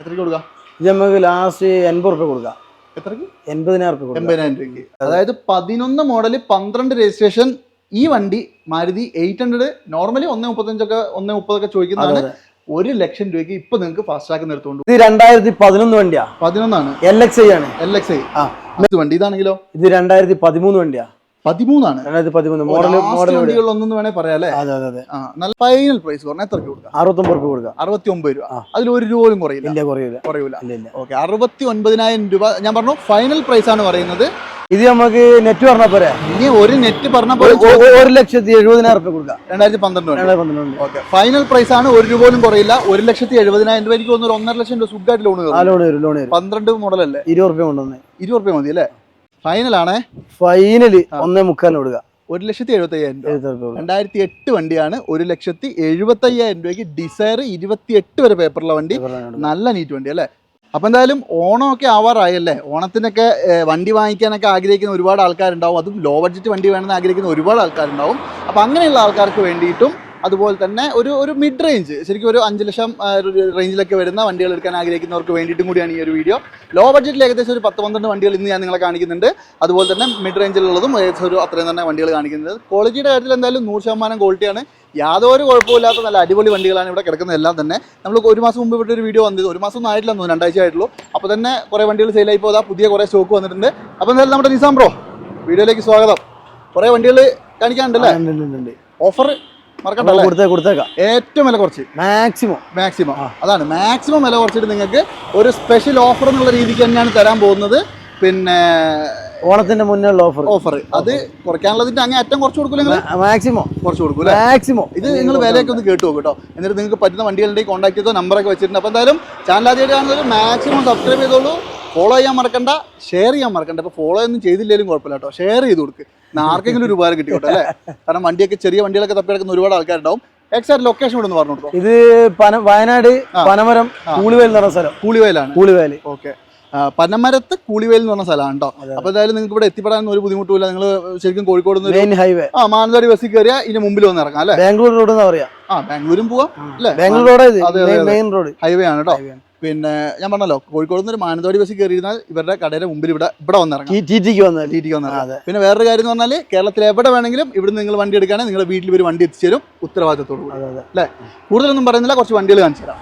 എത്രയ്ക്ക് കൊടുക്കാം? ഇത് നമുക്ക് ലാസ്റ്റ് എൺപത് റുപ്യ കൊടുക്കാം. എത്രയ്ക്ക്? എൺപതിനായിരം റുപ്യ എൺപതിനായിരം രൂപയ്ക്ക്. അതായത് പതിനൊന്ന് മോഡൽ പന്ത്രണ്ട് രജിസ്ട്രേഷൻ ഈ വണ്ടി മാരുതി എയ്റ്റ് ഹൺഡ്രഡ് നോർമലി ഒന്നേ മുപ്പത്തഞ്ചൊക്കെ ഒന്നേ മുപ്പതൊക്കെ ചോദിക്കുന്നതാണ്. ഒരു ലക്ഷം രൂപയ്ക്ക് ഇപ്പൊ നിങ്ങൾക്ക് ഫാസ്റ്റ് ട്രാക്ക് നിർത്തുകൊണ്ട് ഇത് രണ്ടായിരത്തി പതിനൊന്ന് വണ്ടിയാ? പതിനൊന്നാണ്. എൽ എക്സ് ഐ ആണ്. എൽ എക്സ് ഐ ആ വണ്ടി ഇതാണെങ്കിലോ? ഇത് രണ്ടായിരത്തി പതിമൂന്ന് വണ്ടിയാ. പതിമൂന്നാണ്. രണ്ടായിരത്തി പതിമൂന്ന് മോഡൽ മോഡൽ വേണേ പറയാം അല്ലേ? അതെ അതെ അതെ. ആ നല്ല ഫൈനൽ പ്രൈസ് പറഞ്ഞാൽ എത്ര കൊടുക്കാം? അറുപത്തൊമ്പത് രൂപ കൊടുക്കാം. അറുപത്തി ഒമ്പത് രൂപ. അതിൽ ഒരു രൂപ പോലും കുറയില്ല. ഇല്ല കുറയില്ല. കുറയൂല. ഇല്ല ഇല്ല. ഓക്കെ അറുപത്തി ഒൻപതിനായിരം രൂപ. ഞാൻ പറഞ്ഞു ഫൈനൽ പ്രൈസ് ആണ് പറയുന്നത്. ഇത് നമുക്ക് നെറ്റ് പറഞ്ഞാൽ പോരെ? ഇനി ഒരു നെറ്റ് പറഞ്ഞ പോലെ ഒരു- ലക്ഷത്തി എഴുപതിനായിരം റുപ്യ കൊടുക്കാം. രണ്ടായിരത്തി പന്ത്രണ്ട് രണ്ടായിരത്തി പന്ത്രണ്ട് ഓക്കെ ഫൈനൽ പ്രൈസ് ആണ്. ഒരു രൂപ പോലും കുറയില്ല. ഒരു ലക്ഷത്തി എഴുപതിനായിരം രൂപ. എനിക്ക് തോന്നുന്നു ഒന്നര ലക്ഷം രൂപ സുഖമായിട്ട് ലോൺ ലോൺ വരും ലോൺ വരും. പന്ത്രണ്ട് മോഡലല്ലേ ഇരുപത് റുപ്യ കൊണ്ടുവന്നേ. ഇരുപത് രൂപ മതി അല്ലേ? ഫൈനൽ ആണേ? ഫൈനൽ ഒന്നേ മുക്കാലിന് കൊടുക്കുക ഒരു ലക്ഷത്തി എഴുപത്തി അയ്യായിരം രണ്ടായിരത്തി എട്ട് വണ്ടിയാണ്. ഒരു ലക്ഷത്തി എഴുപത്തി അയ്യായിരം രൂപയ്ക്ക് ഡിസയർ ഇരുപത്തി എട്ട് വരെ പേപ്പറുള്ള വണ്ടി. നല്ല നീറ്റ് വണ്ടി അല്ലേ? അപ്പം എന്തായാലും ഓണമൊക്കെ ആവാറായല്ലേ? ഓണത്തിനൊക്കെ വണ്ടി വാങ്ങിക്കാനൊക്കെ ആഗ്രഹിക്കുന്ന ഒരുപാട് ആൾക്കാരുണ്ടാവും. അതും ലോ ബഡ്ജറ്റ് വണ്ടി വേണമെന്ന് ആഗ്രഹിക്കുന്ന ഒരുപാട് ആൾക്കാരുണ്ടാവും. അപ്പം അങ്ങനെയുള്ള ആൾക്കാർക്ക് വേണ്ടിയിട്ടും അതുപോലെ തന്നെ ഒരു ഒരു മിഡ് റേഞ്ച് ശരിക്കും ഒരു അഞ്ച് ലക്ഷം റേഞ്ചിലൊക്കെ വരുന്ന വണ്ടികൾ എടുക്കാൻ ആഗ്രഹിക്കുന്നവർക്ക് വേണ്ടിയിട്ടും കൂടിയാണ് ഈ ഒരു വീഡിയോ ലോ ബഡ്ജറ്റിൽ ഏകദേശം ഒരു പത്ത് പന്ത്രണ്ട് വണ്ടികൾ ഇന്ന് ഞാൻ നിങ്ങളെ കാണിക്കുന്നുണ്ട്. അതുപോലെ തന്നെ മിഡ് റേഞ്ചിലുള്ളതും ഏകദേശം ഒരു അത്രയും തന്നെ വണ്ടികൾ കാണിക്കുന്നത്. ക്വാളിറ്റിയുടെ കാര്യത്തിൽ എന്തായാലും നൂറ് ശതമാനം ക്വാളിറ്റിയാണ് യാതൊരു കുഴപ്പമില്ലാത്ത നല്ല അടിപൊളി വണ്ടികളാണ് ഇവിടെ കിടക്കുന്നത്. എല്ലാം തന്നെ നമ്മൾ ഒരു മാസം മുമ്പ് ഇവിടെ ഒരു വീഡിയോ വന്നത്. ഒരു മാസം ഒന്നും ആയിട്ടില്ല തോന്നുന്നു. രണ്ടാഴ്ച ആയിട്ടുള്ളൂ. അപ്പോൾ തന്നെ കുറേ വണ്ടികൾ സെയിലായി പോകാം പുതിയ കുറേ സ്റ്റോക്ക് വന്നിട്ടുണ്ട്. അപ്പോൾ എന്തായാലും നമ്മുടെ നിസാം ബ്രോ വീഡിയോയിലേക്ക് സ്വാഗതം. കുറേ വണ്ടികൾ കാണിക്കാനുണ്ടല്ലേ? ഓഫർ കൊടുത്തേ കൊടുത്തേക്കാം. ഏറ്റവും വില കുറച്ച്. മാക്സിമം മാക്സിമം അതാണ്. മാക്സിമം വില കുറച്ചിട്ട് നിങ്ങൾക്ക് ഒരു സ്പെഷ്യൽ ഓഫർ എന്നുള്ള രീതിക്ക് തന്നെയാണ് തരാൻ പോകുന്നത്. പിന്നെ ഓണത്തിന്റെ മുന്നേയുള്ള ഓഫർ ഓഫർ അത് കുറയ്ക്കാനുള്ളതിന്റെ അങ്ങനെ ഏറ്റവും കുറച്ച് കൊടുക്കില്ലെങ്കിൽ മാക്സിമം കുറച്ച് കൊടുക്കും അല്ലേ മാക്സിമം ഇത് നിങ്ങൾ വിലയൊക്കെ ഒന്ന് കേട്ടു നോക്കും കേട്ടോ. എന്നിട്ട് നിങ്ങൾക്ക് പറ്റുന്ന വണ്ടികളുടെ കോൺടാക്ട് ചെയ്തോ നമ്പറൊക്കെ വെച്ചിട്ടുണ്ട്. അപ്പോൾ എന്തായാലും ചാനൽ ആദ്യമായിട്ട് കാണുന്നവർ മാക്സിമം സബ്സ്ക്രൈബ് ചെയ്തോളൂ. ഫോളോ ചെയ്യാൻ മറക്കണ്ട. ഷെയർ ചെയ്യാൻ മറക്കണ്ട. അപ്പോൾ ഫോളോ ഒന്നും ചെയ്തില്ലെങ്കിലും കുഴപ്പമില്ല കേട്ടോ. ഷെയർ ചെയ്ത് കൊടുക്ക്. എന്നാ ആർക്കെങ്കിലും ഒരു ഉപകാരം കിട്ടിയോട്ടെ അല്ലേ? കാരണം വണ്ടിയൊക്കെ ചെറിയ വണ്ടികളൊക്കെ തപ്പി കിടക്കുന്ന ഒരുപാട് ആൾക്കാരുണ്ടാവും. എക്സാക്ട് ലൊക്കേഷൻ ഇവിടെ നിന്ന് പറഞ്ഞു കൊടുക്കും ഇത് വയനാട് പനമരം. കൂളിവേൽ എന്ന് പറഞ്ഞ സ്ഥലം. കൂളിവേലാണ്. കൂളിവേൽ. ഓക്കെ പനമരത്ത് കൂളിവേൽ എന്ന് പറഞ്ഞ സ്ഥലമാണ് കേട്ടോ അപ്പൊ എന്തായാലും നിങ്ങൾക്ക് ഇവിടെ എത്തിപ്പെടാൻ ഒരു ബുദ്ധിമുട്ടില്ല നിങ്ങൾ ശരിക്കും കോഴിക്കോട് മെയിൻ ഹൈവേ ആ മാനന്തവാടി ബസ്സിൽ കയറിയ ഇതിന്റെ മുമ്പിൽ വന്ന് ഇറങ്ങാം അല്ലെ? ബാംഗ്ലൂർ റോഡ് എന്ന് പറയാ? ആ ബാംഗ്ലൂരും പോവാം അല്ലെ? Bangalore road. Main road highway ആണ് കേട്ടോ പിന്നെ ഞാൻ പറഞ്ഞല്ലോ കോഴിക്കോട് നിന്ന് ഒരു മാനന്തവാടി ബസ് കയറിയിരുന്നാൽ ഇവരുടെ കടയുടെ മുമ്പിൽ ഇവിടെ ഇവിടെ വന്നിറങ്ങാം. ടി ടിക്ക് വന്ന് ടി ടിക്ക് പിന്നെ വേറൊരു കാര്യം എന്ന് പറഞ്ഞാൽ കേരളത്തിൽ എവിടെ വേണമെങ്കിലും ഇവിടെ നിങ്ങൾ വണ്ടി എടുക്കുകയാണെങ്കിൽ നിങ്ങളുടെ വീട്ടിൽ ഒരു വണ്ടി എത്തിച്ചേരും ഉത്തരവാദിത്തത്തോടു അല്ലേ? കൂടുതലൊന്നും പറയുന്നില്ല കുറച്ച് വണ്ടികൾ കാണിച്ചു തരാം.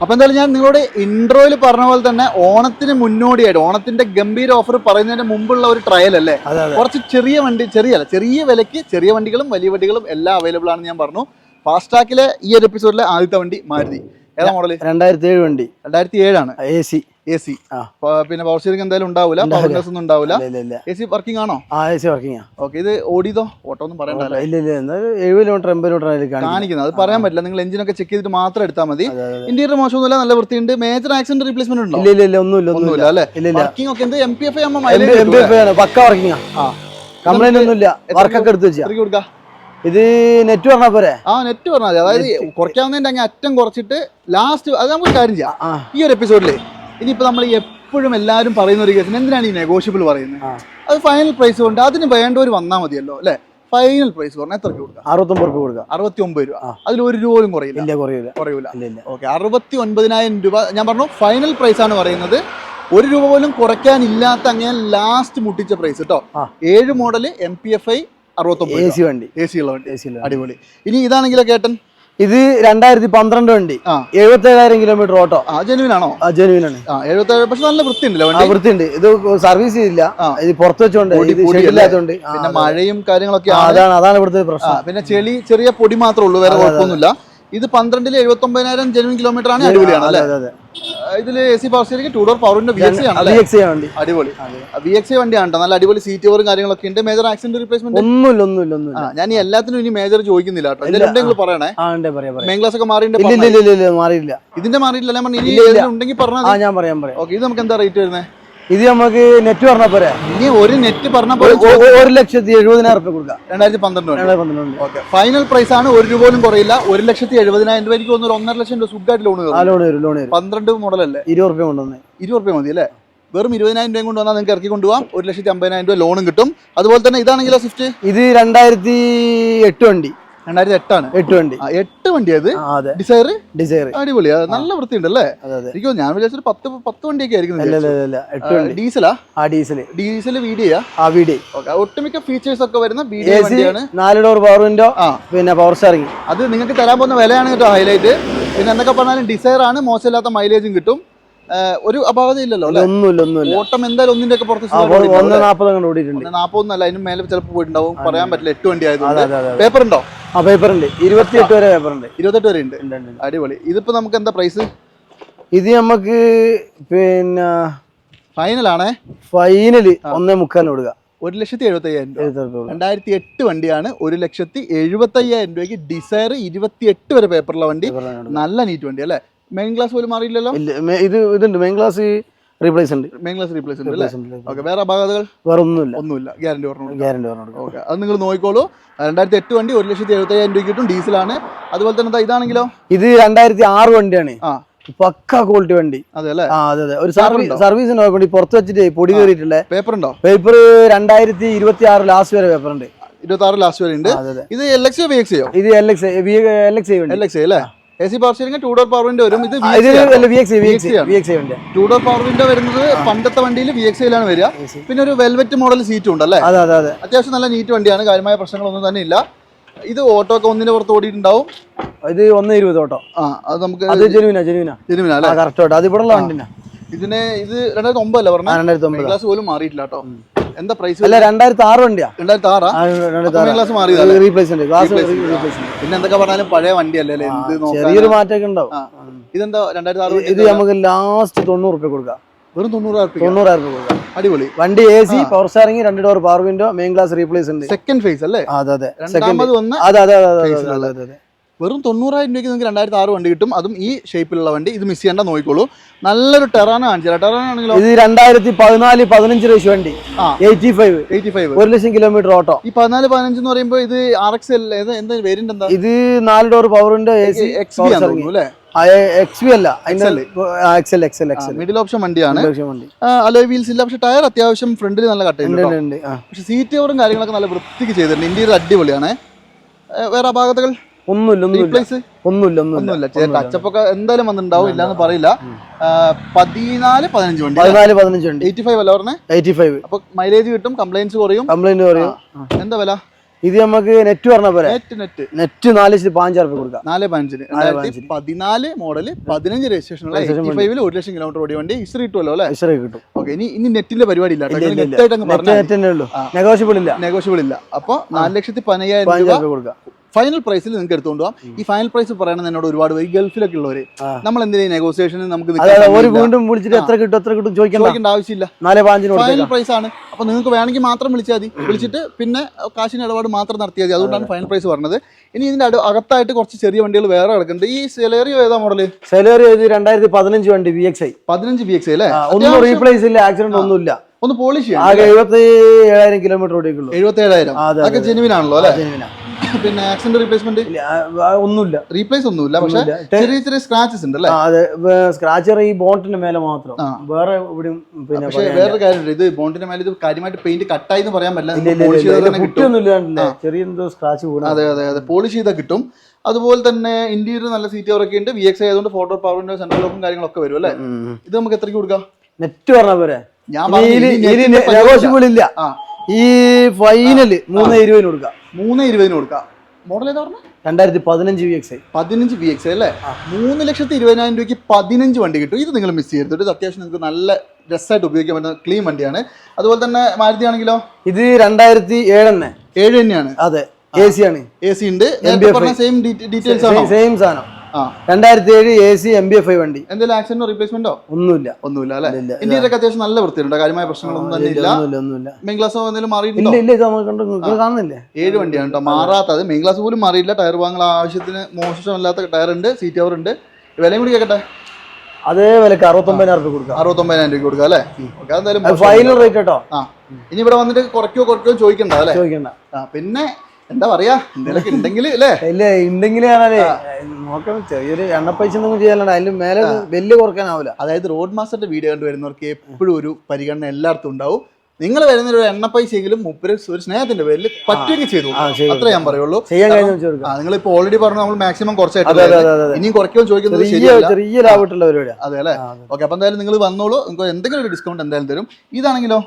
അപ്പൊ എന്തായാലും ഞാൻ നിങ്ങളോട് ഇൻട്രോയിൽ പറഞ്ഞ പോലെ തന്നെ ഓണത്തിന് മുന്നോടിയായിട്ട് ഓണത്തിന്റെ ഗംഭീര ഓഫർ പറയുന്നതിന് മുമ്പുള്ള ഒരു ട്രയൽ അല്ലേ? കുറച്ച് ചെറിയ വണ്ടി ചെറിയ ചെറിയ വിലയ്ക്ക് ചെറിയ വണ്ടികളും വലിയ വണ്ടികളും എല്ലാം അവൈലബിൾ ആണെന്ന് ഞാൻ പറഞ്ഞു. ഫാസ്റ്റാക്കിലെ ഈ ഒരു എപ്പിസോഡിലെ ആദ്യത്തെ വണ്ടി മാരുതി. ഏതാ മോഡൽ രണ്ടായിരത്തി ഏഴ് വണ്ടി. രണ്ടായിരത്തി ഏഴാണ് എ സി എ സി ആ. പിന്നെ പവർ സ്റ്റിയറിംഗ് എന്തായാലും ഉണ്ടാവില്ല. പവർ. ഒന്നും ഉണ്ടാവില്ല എ സി വർക്കിംഗ് ആണോ? ആ എ സി വർക്കിംഗ് ഓക്കെ ഇത് ഓടിയതോ? ഓട്ടോ ഒന്നും പറയണ്ടല്ലേ ഇല്ല ഇല്ല എഴുപത് കിലോമീറ്റർ എൺപത് കിലോമീറ്റർ കാണിക്കുന്നത്. അത് പറയാൻ പറ്റില്ല. നിങ്ങൾ എഞ്ചിനൊക്കെ ചെക്ക് ചെയ്തിട്ട് മാത്രം എടുത്താൽ മതി. ഇന്റീരിയർ മോശമൊന്നുമില്ല നല്ല വൃത്തിയുണ്ട്. മേജർ ആക്സിഡന്റ് റീപ്ലേസ്മെന്റ് ഉണ്ടോ? ഇല്ല ഇല്ല ഇല്ല. ഒന്നുമില്ല ഒന്നുമില്ല. അല്ലേ? വർക്കിംഗ് ഒക്കെ എന്ത്? എം പി എഫ് പക്ക വർക്കിംഗ് കംപ്ലൈന്റ് ഒന്നുമില്ല. വർക്കൊക്കെ എടുത്ത് വെച്ചാ. എത്രയ്ക്ക് കൊടുക്കാം? ഇത് നെറ്റ് പറഞ്ഞാ പോരെ? ആ നെറ്റ് പറഞ്ഞാൽ മതി. അതായത് കുറയ്ക്കാവുന്നതിന്റെ അങ്ങ് അറ്റം കുറച്ചിട്ട് ലാസ്റ്റ് അത് നമുക്ക് കാര്യം ചെയ്യാം. ഈ ഒരു എപ്പിസോഡിൽ ഇനിയിപ്പോൾ നമ്മൾ എപ്പോഴും എല്ലാവരും പറയുന്ന ഒരു കേസിന് എന്തിനാണ് ഈ നെഗോഷ്യബിൾ പറയുന്നത്? അത് ഫൈനൽ പ്രൈസ് കൊണ്ട് അതിന് വേണ്ടവർ വന്നാൽ മതിയല്ലോ അല്ലേ? ഫൈനൽ പ്രൈസ് പറഞ്ഞാൽ എത്ര കൊടുക്കാം? അറുപത്തൊമ്പത് രൂപ കൊടുക്കുക അറുപത്തി ഒമ്പത് രൂപ. അതിൽ ഒരു രൂപ പോലും കുറയില്ല. ഇല്ല കുറയില്ല. കുറയൂല ഇല്ല ഇല്ല. ഓക്കെ അറുപത്തി ഒൻപതിനായിരം രൂപ. ഞാൻ പറഞ്ഞു ഫൈനൽ പ്രൈസ് ആണ് പറയുന്നത്. ഒരു രൂപ പോലും കുറയ്ക്കാനില്ലാത്ത അങ്ങനെ ലാസ്റ്റ് മുട്ടിച്ച പ്രൈസ് കേട്ടോ ഏഴ് model M P F I A അറുപത്തൊമ്പത് സി വണ്ടി. എ സി ഉള്ള വണ്ടി. എ സി അടിപൊളി. ഇനി ഇതാണെങ്കിലോ കേട്ടൻ ഇത് രണ്ടായിരത്തി പന്ത്രണ്ട് വണ്ടി. എഴുപത്തി ഏഴായിരം കിലോമീറ്റർ ഓട്ടോ. ആ ജനുവിനാണ് ആണ്? എഴുപത്തേഴ് പക്ഷെ നല്ല വൃത്തി വണ്ടി? വൃത്തിയുണ്ട്. ഇത് സർവീസ് ചെയ്തില്ല. ഇത് പുറത്ത് വെച്ചോണ്ട് അല്ലേ? പിന്നെ മഴയും കാര്യങ്ങളൊക്കെ അതാണ് അതാണ് ഇവിടുത്തെ പ്രശ്നം. പിന്നെ ചെളി ചെറിയ പൊടി മാത്രമേ ഉള്ളൂ വേറെ കുഴപ്പമൊന്നുമില്ല. ഇത് പന്ത്രണ്ടിൽ എഴുപത്തി ഒമ്പതിനായിരം ജനുവിൻ കിലോമീറ്റർ ആണ് അടിപൊളിയാണ് അല്ലേ? അതെ അതെ. ഇതിൽ A C power steering two door പവറിന്റെ വി എക്സ് ആണ് അല്ലേ വി എക്സ് വണ്ടി. അടിപൊളി. വി എക്സ് വണ്ടിയാണ് നല്ല അടിപൊളി സീറ്റ് കവറും കാര്യങ്ങളൊക്കെ ഉണ്ട്. മേജർ ആക്സിഡന്റ് റിപ്ലേസ്മെന്റ് ഒന്നുമില്ല ഒന്നുമില്ല ഒന്നുമില്ല. ഞാൻ ഈ എല്ലാത്തിനും ഇനി മേജർ ചോദിക്കുന്നില്ല കേട്ടോ. എന്തെങ്കിലും ഉണ്ടെങ്കിൽ പറയണേ? ക്ലാസ് ഒക്കെ മാറിയിട്ടുണ്ട് മാറിയില്ല ഇതിന്റെ മാറിയിട്ടില്ല ഞാൻ പറഞ്ഞു ഇനി ഉണ്ടെങ്കിൽ പറഞ്ഞാൽ ഞാൻ പറയാം പറയാം. ഓക്കെ ഇത് നമുക്ക് എന്താ റേറ്റ് വരുന്നത് ഇത് നമുക്ക് നെറ്റ് പറഞ്ഞ പോരെ? ഇനി ഒരു നെറ്റ് പറഞ്ഞ ഒരു- പോലെ ഒരു- ലക്ഷത്തി എഴുപതിനായിരം റുപ്യ കൊടുക്കാം. രണ്ടായിരത്തി പന്ത്രണ്ട് രണ്ടായിരത്തി പന്ത്രണ്ട് ഓക്കെ. ഫൈനൽ പ്രൈസ് ആണ് ഒരു രൂപ പോലും കുറയില്ല. ഒരു ലക്ഷത്തി എഴുപതിനായിരം രൂപ എനിക്ക് തോന്നുന്നു ഒരു ഒന്നര ലക്ഷം രൂപ സുഖമായിട്ട് ലോൺ ആ ലോൺ വരും ലോൺ വരും. പന്ത്രണ്ട് മോഡൽ അല്ലേ? ഇരുപത് റുപ്യ കൊണ്ടുവന്നേ. ഇരുപത് റുപ്യ മതി അല്ലേ? വെറും ഇരുപതിനായിരം രൂപയും കൊണ്ട് വന്നാൽ നിങ്ങൾക്ക് ഇറക്കി കൊണ്ടുപോകാം ഒരു ലക്ഷത്തി അമ്പതിനായിരം രൂപ ലോണും കിട്ടും. അതുപോലെ തന്നെ ഇതാണെങ്കിലോ സ്വിഫ്റ്റ് ഇത് രണ്ടായിരത്തി എട്ട് വണ്ടി. രണ്ടായിരത്തി എട്ടാണ്. എട്ട് വണ്ടി. എട്ട് വണ്ടി അത്. ഡിസൈർ ഡിസൈർ അടിപൊളി. നല്ല വൃത്തി അതെ എനിക്ക് ഞാൻ വിചാരിച്ചൊരു പത്ത് പത്ത് വണ്ടിയൊക്കെ ആയിരിക്കും ഡീസലാ? ആ ഡീസൽ ഡീസൽ വീഡിയോ ആ വീഡിയോ ഒട്ടുമിക്ക ഫീച്ചേഴ്സ് ഒക്കെ വരുന്ന വണ്ടിയാണ്. നാല് ഡോർ പവർ വിൻഡോ പിന്നെ പവർ സ്റ്റാറിങ് അത് നിങ്ങൾക്ക് തരാൻ പോകുന്ന വിലയാണ് കേട്ടോ ഹൈലൈറ്റ് പിന്നെ എന്തൊക്കെ പറഞ്ഞാലും ഡിസൈർ ആണ് മോശമില്ലാത്ത മൈലേജും കിട്ടും. ഒരു അപാകത ഇല്ലല്ലോ അല്ലേ? ഒന്നുമില്ല ഒന്നുമില്ല. ഓട്ടം എന്തായാലും ഒന്നിന്റെ ഒക്കെ പുറത്ത് ഒന്ന് നാൽപ്പത് ഓടിയിട്ടുണ്ട്. അതിന് മേലെ ചിലപ്പോൾ പോയിട്ടുണ്ടാവും. പറയാൻ പറ്റില്ല എട്ട് വണ്ടി ആയതുകൊണ്ട്. പേപ്പർ ഉണ്ടോ ആ പേപ്പർ ഉണ്ട് ഇരുപത്തിയെട്ട് വരെ പേപ്പർ ഉണ്ട് ഇരുപത്തെട്ട് വരെ ഉണ്ട്. അടിപൊളി. ഇതിപ്പോ നമുക്ക് എന്താ പ്രൈസ് ഇത് നമുക്ക് പിന്നെ ഫൈനലാണേ ഫൈനൽ ഒന്നേ മുക്കാലിന് കൊടുക്കുക ഒരു ലക്ഷത്തി എഴുപത്തി അയ്യായിരം രൂപ രണ്ടായിരത്തി എട്ട് വണ്ടിയാണ്. ഒരു ലക്ഷത്തി എഴുപത്തി അയ്യായിരം രൂപയ്ക്ക് ഡിസയർ ഇരുപത്തി എട്ട് വരെ പേപ്പറുള്ള വണ്ടി. നല്ല നീറ്റ് വണ്ടി അല്ലേ? മെയിൻ ഗ്ലാസ് പോലും മാറിയില്ലല്ലോ? ഇത് ഇതുണ്ട്. മെയിൻ ഗ്ലാസ് റീപ്ലേസ് ഉണ്ട്. മെയിൻ ഗ്ലാസ് റീപ്ലേസ് ഉണ്ട് ഓക്കെ വേറെ അപാകതകൾ വേറെ ഒന്നുമില്ല. ഒന്നുമില്ല ഗ്യാരണ്ടി പറഞ്ഞു ഗ്യാരണ്ടി പറഞ്ഞു ഓക്കെ അത് നിങ്ങൾ നോക്കിക്കോളൂ. രണ്ടായിരത്തി എട്ട് വണ്ടി ഒരു ലക്ഷത്തി എഴുപത്തി അയ്യായിരം രൂപ കിട്ടും. ഡീസലാണ്. അതുപോലെ തന്നെ ഇതാണെങ്കിലോ? ഇത് രണ്ടായിരത്തി ആറ് വണ്ടിയാണ്. ആ. പക്ക ക്വാളിറ്റി വണ്ടി. അതെ അല്ലേ? ആ അതെ ഒരു സർവീസ് സർവീസിന് വേണ്ടി പുറത്ത് വെച്ചിട്ട് പൊടി കയറിയിട്ടില്ലേ പേപ്പർ ഉണ്ടോ? പേപ്പർ രണ്ടായിരത്തി ഇരുപത്തി ആറ് ലാസ്റ്റ് വരെ പേപ്പർ ഉണ്ട്. ഇരുപത്തി ആറ് ലാസ്റ്റ് വരെ ഉണ്ട്. ഇത് എൽ എക്സ് വി എക്സ് ഇത് L X L X L X അല്ലേ A C power steering two door power window വരും. ഇത് ടൂ ഡോർ പവർ വിൻഡോ വരുന്നത് പണ്ടത്തെ വണ്ടിയിൽ വി എക്സ് ഐയിലാണ് വരിക. പിന്നെ ഒരു വെൽവെറ്റ് മോഡൽ സീറ്റും ഉണ്ട് അല്ലേ? അതെ അതെ അതെ. അത്യാവശ്യം നല്ല നീറ്റ് വണ്ടിയാണ്. കാര്യമായ പ്രശ്നങ്ങളൊന്നും തന്നെ ഇല്ല. ഇത് ഓട്ടോ ഒക്കെ ഒന്നിന്റെ പുറത്ത് ഓടിയിട്ടുണ്ടാവും. ഇത് ഒന്ന് ഇരുപത് ഓട്ടോ. ആ അത് നമുക്ക് ജെനുവിനാ ജെനുവിനാ ജെനുവിനാ കറക്റ്റ് ഓട്ടോ. അത് ഇവിടെ ഉള്ള വണ്ടിനാ. ഇതിന് ഇത് രണ്ടായിരത്തി ഒമ്പതല്ലേ പറഞ്ഞു രണ്ടായിരത്തി ഒമ്പത് ക്ലാസ് പോലും മാറിയിട്ടില്ല കേട്ടോ എന്താ പ്രൈസ് അല്ല രണ്ടായിരത്തി ആറ് വണ്ടിയാ രണ്ടായിരത്തി ആറാ ക്ലാസ് മാറിയതല്ലേ? റീപ്ലേസ് ഉണ്ട്. ക്ലാസ് Replace ഉണ്ട്. റീപ്ലേസ് ഉണ്ട്. പിന്നെ എന്തൊക്കെ പറഞ്ഞാലും പഴയ വണ്ടിയല്ലേ അല്ലേ? എന്ത് ചെറിയൊരു മാറ്റമൊക്കെ ഉണ്ടാവും. ഇതെന്താ രണ്ടായിരത്തി ആറ് ഇത് നമുക്ക് ലാസ്റ്റ് തൊണ്ണൂറ് റുപ്യ കൊടുക്കാം. വെറും തൊണ്ണൂറായിരം രൂപ തൊണ്ണൂറായിരം കൊടുക്കാം. അടിപൊളി. വണ്ടി എ സി പവർ സ്റ്റാറിംഗ് രണ്ട് door power window main glass replace ഉണ്ട്. സെക്കൻഡ് ഫേസ് അല്ലേ? അതെ അതെ. സെക്കൻഡ് അതെ അതെ അതെ അതെ അതെ. വെറും തൊണ്ണൂറായിരം രൂപയ്ക്ക് നിങ്ങൾക്ക് രണ്ടായിരത്തി ആറ് വണ്ടി കിട്ടും. അതും ഈ ഷേപ്പിലുള്ള വണ്ടി. ഇത് മിസ് ചെയ്യേണ്ട നോക്കിക്കോളൂ. നല്ലൊരു ടെറാന കാണിച്ചില്ല ടെറാന ആണെങ്കിലോ ഇത് രണ്ടായിരത്തി പതിനാല് പതിനഞ്ച് റേഷ് വണ്ടി. എയ്റ്റി ഫൈവ് എയ്റ്റി ഫൈവ് ഒരു ലക്ഷം കിലോമീറ്റർ ഓട്ടോ. ഈ പതിനാല് പതിനഞ്ച് എന്ന് പറയുമ്പോൾ ഇത് ആർ എക്സ് എൽ എന്താ വേരിയന്റ് എന്താ? ഇത് നാല് ഡോർ പവറിന്റെ എക്സ് ബി അല്ലേ? മിഡിൽ ഓപ്ഷൻ വണ്ടിയാണ്. അലോയ് വീൽസ് ഇല്ല. പക്ഷെ ടയർ അത്യാവശ്യം ഫ്രണ്ടിൽ നല്ല കട്ടയുണ്ട് ഉണ്ട് കേട്ടോ. ഉണ്ട്, ഉണ്ട്. ആ. പക്ഷെ സീറ്റ് കവറും കാര്യങ്ങളൊക്കെ നല്ല വൃത്തിക്ക് ചെയ്തിട്ടുണ്ട്. ഇന്ത്യയിൽ അടിപൊളിയാണ്. വേറെ അപാകതകൾ ഒന്നുമില്ല ഒന്നുമില്ല. ഒന്നുമില്ല ഒന്നുമില്ല. ടച്ചപ്പ് ഒക്കെ എന്തായാലും വന്നിട്ടുണ്ടാവും പറയില്ല. പതിനാല് പതിനഞ്ച് വണ്ടി പതിനാല് പതിനഞ്ച് വണ്ടി. എയ്റ്റി ഫൈവ് അല്ല പറഞ്ഞേ? എയ്റ്റി ഫൈവ് അപ്പൊ മൈലേജ് കിട്ടും കംപ്ലൈൻസ് കുറയും. കംപ്ലൈന്റ് കുറയും. എന്താ വില? ഇത് നമുക്ക് നെറ്റ് പറഞ്ഞ പോലെ നെറ്റ് നെറ്റ് നെറ്റ് നാല് പാഞ്ചാറ് രൂപ കൊടുക്കാം. നാല് പതിനഞ്ചിന്. പതിനാല് മോഡൽ പതിനഞ്ച് രജിസ്ട്രേഷൻ ഫൈവിൽ ഒരു ലക്ഷം കിലോമീറ്റർ ഓടിയ വണ്ടി ഹിസ്റ്ററി കിട്ടുമല്ലോ അല്ലെ? ഐശ്വര്യ കിട്ടും. ഓക്കെ ഇനി ഇനി നെറ്റിന്റെ പരിപാടി ഇല്ല നെഗോഷ്യബിൾ ഇല്ല നെഗോഷ്യബിൾ ഇല്ല അപ്പൊ നാല് ലക്ഷത്തി പതിനയ്യായിരം രൂപ കൊടുക്കാം. ഫൈനൽ പ്രൈസിൽ നിങ്ങൾക്ക് എടുത്തുകൊണ്ട് പോകാം ഈ ഫൈനൽ പ്രൈസ് പറയണത് എന്നോട് ഒരുപാട് പേര് ഗൾഫിലൊക്കെ ഉള്ളവര്. നമ്മൾ എന്തിനാ നെഗോസിയേഷന് നമുക്ക്. വീണ്ടും വിളിച്ചിട്ട് എത്ര കിട്ടും എത്ര കിട്ടും ചോദിക്കേണ്ട. ആവശ്യമില്ല. ഫൈനൽ പ്രൈസ് ആണ്. അപ്പൊ നിങ്ങൾക്ക് വേണമെങ്കിൽ മാത്രം വിളിച്ചാൽ മതി. വിളിച്ചിട്ട് പിന്നെ കാശിന് ഇടപാട് മാത്രം നടത്തിയാൽ മതി. അതുകൊണ്ടാണ് ഫൈനൽ പ്രൈസ് പറഞ്ഞത്. ഇനി ഇതിന്റെ അകത്തായിട്ട് കുറച്ച് ചെറിയ വണ്ടികൾ വേറെ കിടക്കുന്നുണ്ട്. ഈ സെലേറിയോ ഏതാ മോഡൽ സെലേറിയോ ഇത് രണ്ടായിരത്തി പതിനഞ്ച് വണ്ടി വി എക്സ് ഐ പതിനഞ്ച് വി എക്സ് ഐ അല്ലേ? ഒന്നും റീപ്ലേസ് ഇല്ല ആക്സിഡന്റ് ഒന്നുമില്ല. ഒന്ന് പോളിഷ് ചെയ്യാം ആകെ എഴുപത്തി ഏഴായിരം കിലോമീറ്റർ ഓടിക്കുള്ളൂ എഴുപത്തി ഏഴായിരം. അതൊക്കെ ജെനുവിനാണല്ലോ അല്ലെ? ജെനുവിനാ. പിന്നെ ആക്സിഡന്റ് റീപ്ലേസ്മെന്റ് ഒന്നുമില്ല. റീപ്ലേസ് ഒന്നുമില്ല പക്ഷെ ചെറിയ ചെറിയ സ്ക്രാച്ചസ് ഉണ്ട് അല്ലേ? അതെ. സ്ക്രാച്ചർ ഈ ബോണ്ടിന്റെ മേലെ മാത്രം. വേറെ എവിടെയും പിന്നെ പക്ഷെ. വേറൊരു കാര്യമുണ്ട്. ഇത് ബോണ്ടിന്റെ മേലെ ഇത് കാര്യമായിട്ട് പെയിന്റ് കട്ടായി എന്ന് പറയാൻ പറ്റില്ല. ചെറിയ എന്തോ സ്ക്രാച്ച് കൂടാ അതെ അതെ അതെ. പോളിഷ് ചെയ്താൽ കിട്ടും. അതുപോലെ തന്നെ ഇന്ത്യയിൽ നല്ല സീറ്റ് അവരൊക്കെ ഉണ്ട്. വി എക്സ് ആയതുകൊണ്ട് ഫോട്ടോ പവറിന്റെ സെൻട്രൽ ലോക്കും കാര്യങ്ങളൊക്കെ വരും അല്ലേ? ഇത് നമുക്ക് എത്രയ്ക്ക് കൊടുക്കാം? നെറ്റ് പറഞ്ഞ പോരെ ഞാൻ നെഗോഷ്യബിൾ ഇല്ല. ഈ ഫൈനൽ മൂന്ന് ഇരുപതിന് കൊടുക്കാം. മൂന്ന് ഇരുപതിന് കൊടുക്കാം. മോഡൽ ഏതാ പറഞ്ഞത് രണ്ടായിരത്തി പതിനഞ്ച് വി എക്സ് ഐ പതിനഞ്ച് വി എക്സ് ഐ അല്ലേ? മൂന്ന് ലക്ഷത്തി ഇരുപതിനായിരം രൂപയ്ക്ക് പതിനഞ്ച് വണ്ടി കിട്ടും. ഇത് നിങ്ങൾ മിസ് ചെയ്യരുത് ഇത് അത്യാവശ്യം നിങ്ങൾക്ക് നല്ല രസമായിട്ട് ഉപയോഗിക്കാൻ പറ്റുന്ന ക്ലീൻ വണ്ടിയാണ്. അതുപോലെ തന്നെ മാരുതി ആണെങ്കിലോ? ഇത് രണ്ടായിരത്തി ഏഴ് തന്നെ. ഏഴ് തന്നെയാണ്. അതെ. എ സി ആണ്. എ സി ഉണ്ട്. സെയിം ഡീറ്റെയിൽസ് ആണ്? സെയിം സാധനം. രണ്ടായിരത്തി ഏഴ് A C M B F I വണ്ടി. എന്തെങ്കിലും ആക്സിഡന്റോ റീപ്ലേസ്മെന്റോ ഒന്നുമില്ല. ഒന്നുമില്ല അല്ലേ? ഇല്ല, ഇല്ല. ഇന്ത്യയിലൊക്കെ അത്യാവശ്യം നല്ല വൃത്തിയുണ്ട്. കാര്യമായ പ്രശ്നങ്ങളൊന്നും തന്നെ ഇല്ല ഒന്നുമില്ല മെയിൻ ക്ലാസ് എന്തെങ്കിലും ഇല്ല ഇല്ല ഇത് നമുക്ക് കാണുന്നില്ലേ? ഏഴ് വണ്ടിയാണ് കേട്ടോ മാറാത്തത്. മെയിൻ ഗ്ലാസ് പോലും മാറിയില്ല. ടയർ വാങ്ങാൻ ആവശ്യത്തിന് മോശമല്ലാത്ത ടയർ ഉണ്ട്. സീറ്റ് കവർ ഉണ്ട്. വിലയും കൂടി കേൾക്കട്ടെ അതേ വിലക്ക് അറുപത്തൊമ്പതിനായിരം രൂപ കൊടുക്കാം. അറുപത്തൊമ്പതിനായിരം രൂപ കൊടുക്കുക അല്ലേ? അതെന്തായാലും ഫൈനൽ റേറ്റ് കേട്ടോ. ഇനി ഇവിടെ വന്നിട്ട് കുറയ്ക്കോ കുറയ്ക്കോ ചോദിക്കണ്ട അല്ലേ? ചോദിക്കണ്ട. പിന്നെ എന്താ പറയാ? എന്തെങ്കിലും ഉണ്ടെങ്കിൽ അല്ലേ? ഇല്ല ഉണ്ടെങ്കിൽ നോക്കാം ചെറിയൊരു എണ്ണ പൈസ ഒന്നും ചെയ്യാനുണ്ട് അതിന് മേലെ വലിയ കുറക്കാനാവില്ല അതായത് റോഡ് മാസ്റ്ററിന്റെ വീഡിയോ കണ്ടുവരുന്നവർക്ക് എപ്പോഴും ഒരു പരിഗണന എല്ലായിടത്തും ഉണ്ടാവും. നിങ്ങൾ വരുന്ന ഒരു എണ്ണ പൈസയെങ്കിലും മുപ്പര് ഒരു സ്നേഹത്തിന്റെ പേരിൽ പറ്റുകയും ചെയ്തു. അത്ര ഞാൻ പറയുള്ളൂ. നിങ്ങൾ ഇപ്പൊ ഓൾറെഡി പറഞ്ഞു നമ്മൾ മാക്സിമം കുറച്ചായിട്ട് ഇനിയും കുറയ്ക്കാൻ ചോദിക്കുന്നത് അതെ അല്ലേ. ഓക്കെ അപ്പൊ എന്തായാലും നിങ്ങൾ വന്നോളൂ. നിങ്ങൾക്ക് എന്തെങ്കിലും ഒരു ഡിസ്കൗണ്ട് എന്തായാലും തരും. ഇതാണെങ്കിലോ?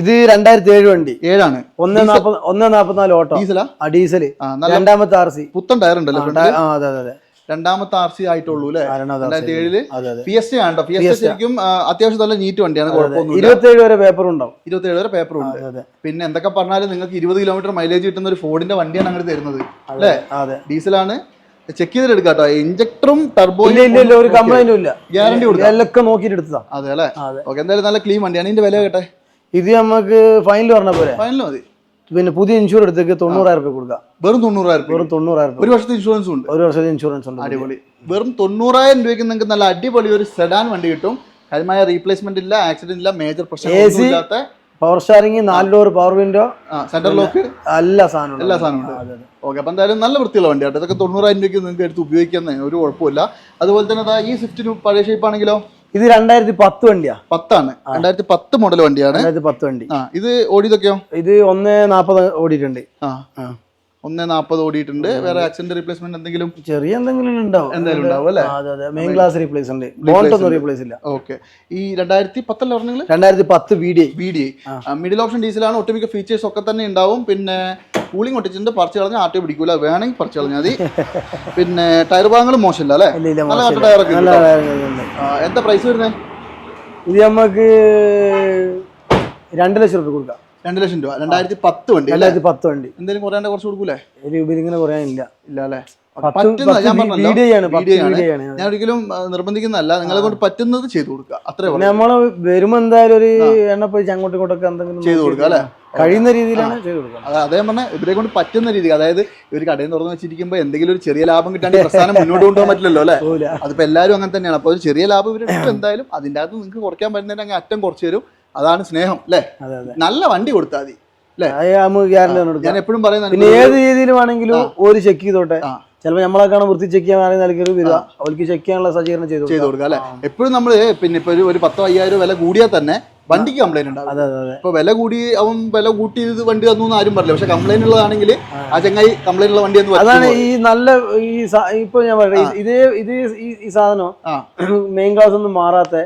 ഇത് രണ്ടായിരത്തി ഏഴ് വണ്ടി. ഏഴാണ്. ഒന്ന് നാപ്പത് ഒന്ന് നാപ്പത്തിനാല് ഓട്ടോ. ഡീസലാ? ഡീസൽ രണ്ടാമത്തെ ആർ സി. പുത്തൻ ടയർ ഉണ്ടല്ലോ അതെ അതെ. രണ്ടാമത്തെ ആർ സി ആയിട്ടുള്ളൂ അല്ലേ. രണ്ടായിരത്തി ഏഴിൽ? പി എസ് ടി ആണ് പി എസ് ടി ശരിക്കും അത്യാവശ്യം നല്ല നീറ്റ് വണ്ടിയാണ് കുഴപ്പമൊന്നും ഇരുപത്തേഴ് വരെ പേപ്പർ ഉണ്ടാവും. ഇരുപത്തിയേഴ് വരെ പേപ്പർ ഉണ്ട്. പിന്നെ എന്തൊക്കെ പറഞ്ഞാലും നിങ്ങൾക്ക് ഇരുപത് കിലോമീറ്റർ മൈലേജ് കിട്ടുന്ന ഒരു ഫോർഡിന്റെ വണ്ടിയാണ് അങ്ങനെ തരുന്നത്. അല്ലേ? അതെ. ഡീസലാണ്. ചെക്ക് ചെയ്തിട്ട് എടുക്കാം കേട്ടോ ഇഞ്ചക്ടറും ടർബോ ഇല്ല ഒരു കംപ്ലൈന്റും ഇല്ല. ഗ്യാരണ്ടി കൊടുക്കാം എല്ലാം നോക്കിയിട്ട് എടുത്തതാ. അതെ അല്ലേ? ഓക്കെ എന്തായാലും നല്ല ക്ലീൻ വണ്ടിയാണ്. ഇതിന്റെ വില കേട്ടെ? ഇത് നമുക്ക് ഫൈനൽ പറഞ്ഞ പോലെ. ഫൈനൽ മതി. പിന്നെ പുതിയ ഇൻഷുർ എടുത്തേക്ക് തൊണ്ണൂറായിരം രൂപ കൊടുക്കാം. വെറും തൊണ്ണൂറായിരം രൂപ വെറും തൊണ്ണൂറായിരം രൂപ ഒരു വർഷത്തെ ഇൻഷുറൻസ് ഉണ്ട്. ഒരു വർഷത്തെ ഇൻഷുറൻസ് ഉണ്ട്. അടിപൊളി. വെറും തൊണ്ണൂറായിരം രൂപയ്ക്ക് നിങ്ങൾക്ക് നല്ല അടിപൊളി ഒരു സെഡാൻ വണ്ടി കിട്ടും. കാര്യമായ റീപ്ലേസ്മെന്റ് ഇല്ല ആക്സിഡന്റ് ഇല്ല മേജർ പ്രശ്നങ്ങളൊന്നും ഇല്ലാത്ത പവർ ഷാറിംഗ് നാല് door power window centre lock എല്ലാ സാധനവും എല്ലാ സാധനവും ഓക്കെ അപ്പം എന്തായാലും നല്ല വൃത്തിയുള്ള വണ്ടിയാണ് ഇതൊക്കെ തൊണ്ണൂറായിരം രൂപയ്ക്ക് നിങ്ങൾക്ക് എടുത്ത് ഉപയോഗിക്കുന്ന ഒരു കുഴപ്പമില്ല അതുപോലെ തന്നെ ഈ സ്വിഫ്റ്റിന് പഴയ ഷേപ്പ് ആണെങ്കിലോ? ഇത് രണ്ടായിരത്തി പത്ത് വണ്ടിയാ. പത്താണ്. രണ്ടായിരത്തി പത്ത് മോഡൽ വണ്ടിയാണ്. രണ്ടായിരത്തി പത്ത് വണ്ടി. ഇത് ഓടിയതൊക്കെയോ? ഇത് ഒന്ന് നാപ്പത് ഓടിയിട്ടുണ്ട്. ആ. ആ. ഒന്ന് നാൽപ്പത് ഓടിയിട്ടുണ്ട്. വേറെ ആക്സിഡന്റ് റീപ്ലേസ്മെന്റ് എന്തെങ്കിലും ചെറിയ എന്തെങ്കിലും ഉണ്ടാവും. എന്തായാലും ഉണ്ടാവും അല്ലേ? അതെ അതെ. മെയിൻ ക്ലാസ് റീപ്ലേസ് ഉണ്ട്. ഒന്നും റീപ്ലേസ് ഇല്ല. ഓക്കെ ഈ രണ്ടായിരത്തി പത്തല്ല പറഞ്ഞില്ല രണ്ടായിരത്തി പത്ത് V D V D middle option ഡീസലാണ് ഒട്ടുമിക്ക ഫീച്ചേഴ്സ് ഒക്കെ തന്നെ ഉണ്ടാവും. പിന്നെ കൂളിംഗ് ഒട്ടിച്ചിട്ടുണ്ട്. പറിച്ച് കളഞ്ഞാൽ ആട്ടി പിടിക്കൂല. വേണമെങ്കിൽ പറിച്ച് കളഞ്ഞാൽ മതി. പിന്നെ ടയർ ഭാഗങ്ങൾ മോശമില്ല അല്ലേ? നല്ല ടയറൊക്കെ എന്താ പ്രൈസ് വരുന്നത് ഇത് നമുക്ക് രണ്ട് ലക്ഷം റുപ്യ കൊടുക്കാം. രണ്ട് ലക്ഷം രൂപ. രണ്ടായിരത്തി പത്ത് വണ്ടി രണ്ടായിരത്തി പത്ത് വണ്ടി. എന്തെങ്കിലും കുറയാണ്ട് കുറച്ച് കൊടുക്കൂലേ? രൂപയിൽ ഇങ്ങനെ കുറയാനില്ല. ഇല്ല അല്ലേ ഞാൻ ഒരിക്കലും നിർബന്ധിക്കുന്നതല്ല. നിങ്ങളെ കൊണ്ട് പറ്റുന്നത് ചെയ്തു കൊടുക്കുക. അത്രേ നമ്മൾ വരുമ്പോ എന്തായാലും ഒരു എണ്ണ പൈസ അങ്ങോട്ടും ഇങ്ങോട്ടൊക്കെ എന്തെങ്കിലും ചെയ്തു കൊടുക്കുക അല്ലേ? കഴിയുന്ന രീതിയിലാണ് ചെയ്തു കൊടുക്കുക. അത് അതേ പറഞ്ഞാൽ ഇവരെ കൊണ്ട് പറ്റുന്ന രീതി അതായത് ഇവർ കടയിൽ തുറന്ന് വെച്ചിരിക്കുമ്പോൾ എന്തെങ്കിലും ഒരു ചെറിയ ലാഭം കിട്ടാണ്ട് പ്രസ്ഥാനം മുന്നോട്ട് കൊണ്ടുപോകാൻ പറ്റില്ലല്ലോ അല്ലേ? അതിപ്പോ എല്ലാവരും അങ്ങനെ തന്നെയാണ്. അപ്പോൾ ഒരു ചെറിയ ലാഭം ഇവരെടുക്കും എന്തായാലും അതിന്റെ അകത്ത് നിങ്ങൾക്ക് കുറയ്ക്കാൻ പറ്റുന്നതിന് അങ്ങ് അറ്റം കുറച്ച് തരും. അതാണ് സ്നേഹം അല്ലേ? നല്ല വണ്ടി കൊടുത്താൽ മതി ഞാൻ എപ്പോഴും പറയുന്നത് പിന്നെ ഏത് രീതിയിൽ ആണെങ്കിലും ഒരു ചെക്ക് ചെയ്തോട്ടെ. ചിലപ്പോൾ നമ്മളെ കാണാൻ വൃത്തി ചെക്ക് ചെയ്യാൻ നിലയ്ക്ക് വരിക. അവർക്ക് ചെക്ക് ചെയ്യാനുള്ള സജ്ജീകരണം ചെയ്തു ചെയ്ത് കൊടുക്കുക അല്ലേ? എപ്പോഴും നമ്മൾ പിന്നെ ഇപ്പൊ ഒരു പത്തോ അയ്യായിരം വില കൂടിയാൽ തന്നെ വണ്ടിക്ക് കംപ്ലൈന്റ് ഉണ്ടാവും. ഇപ്പൊ വില കൂടി അവൻ വില കൂട്ടി ഇത് വണ്ടി തന്നു എന്ന് ആരും പറയില്ല. പക്ഷെ കംപ്ലൈന്റ് ഉള്ളതാണെങ്കിൽ ആ. ചങ്ങായി കംപ്ലൈന്റ് ഉള്ള വണ്ടി എന്ന് അതാണ് ഈ നല്ല ഈ ഇപ്പൊ ഞാൻ പറയുന്നത് ഇതേ ഇത് ഈ- സാധനം മെയിൻ ക്ലാസ് ഒന്നും മാറാത്ത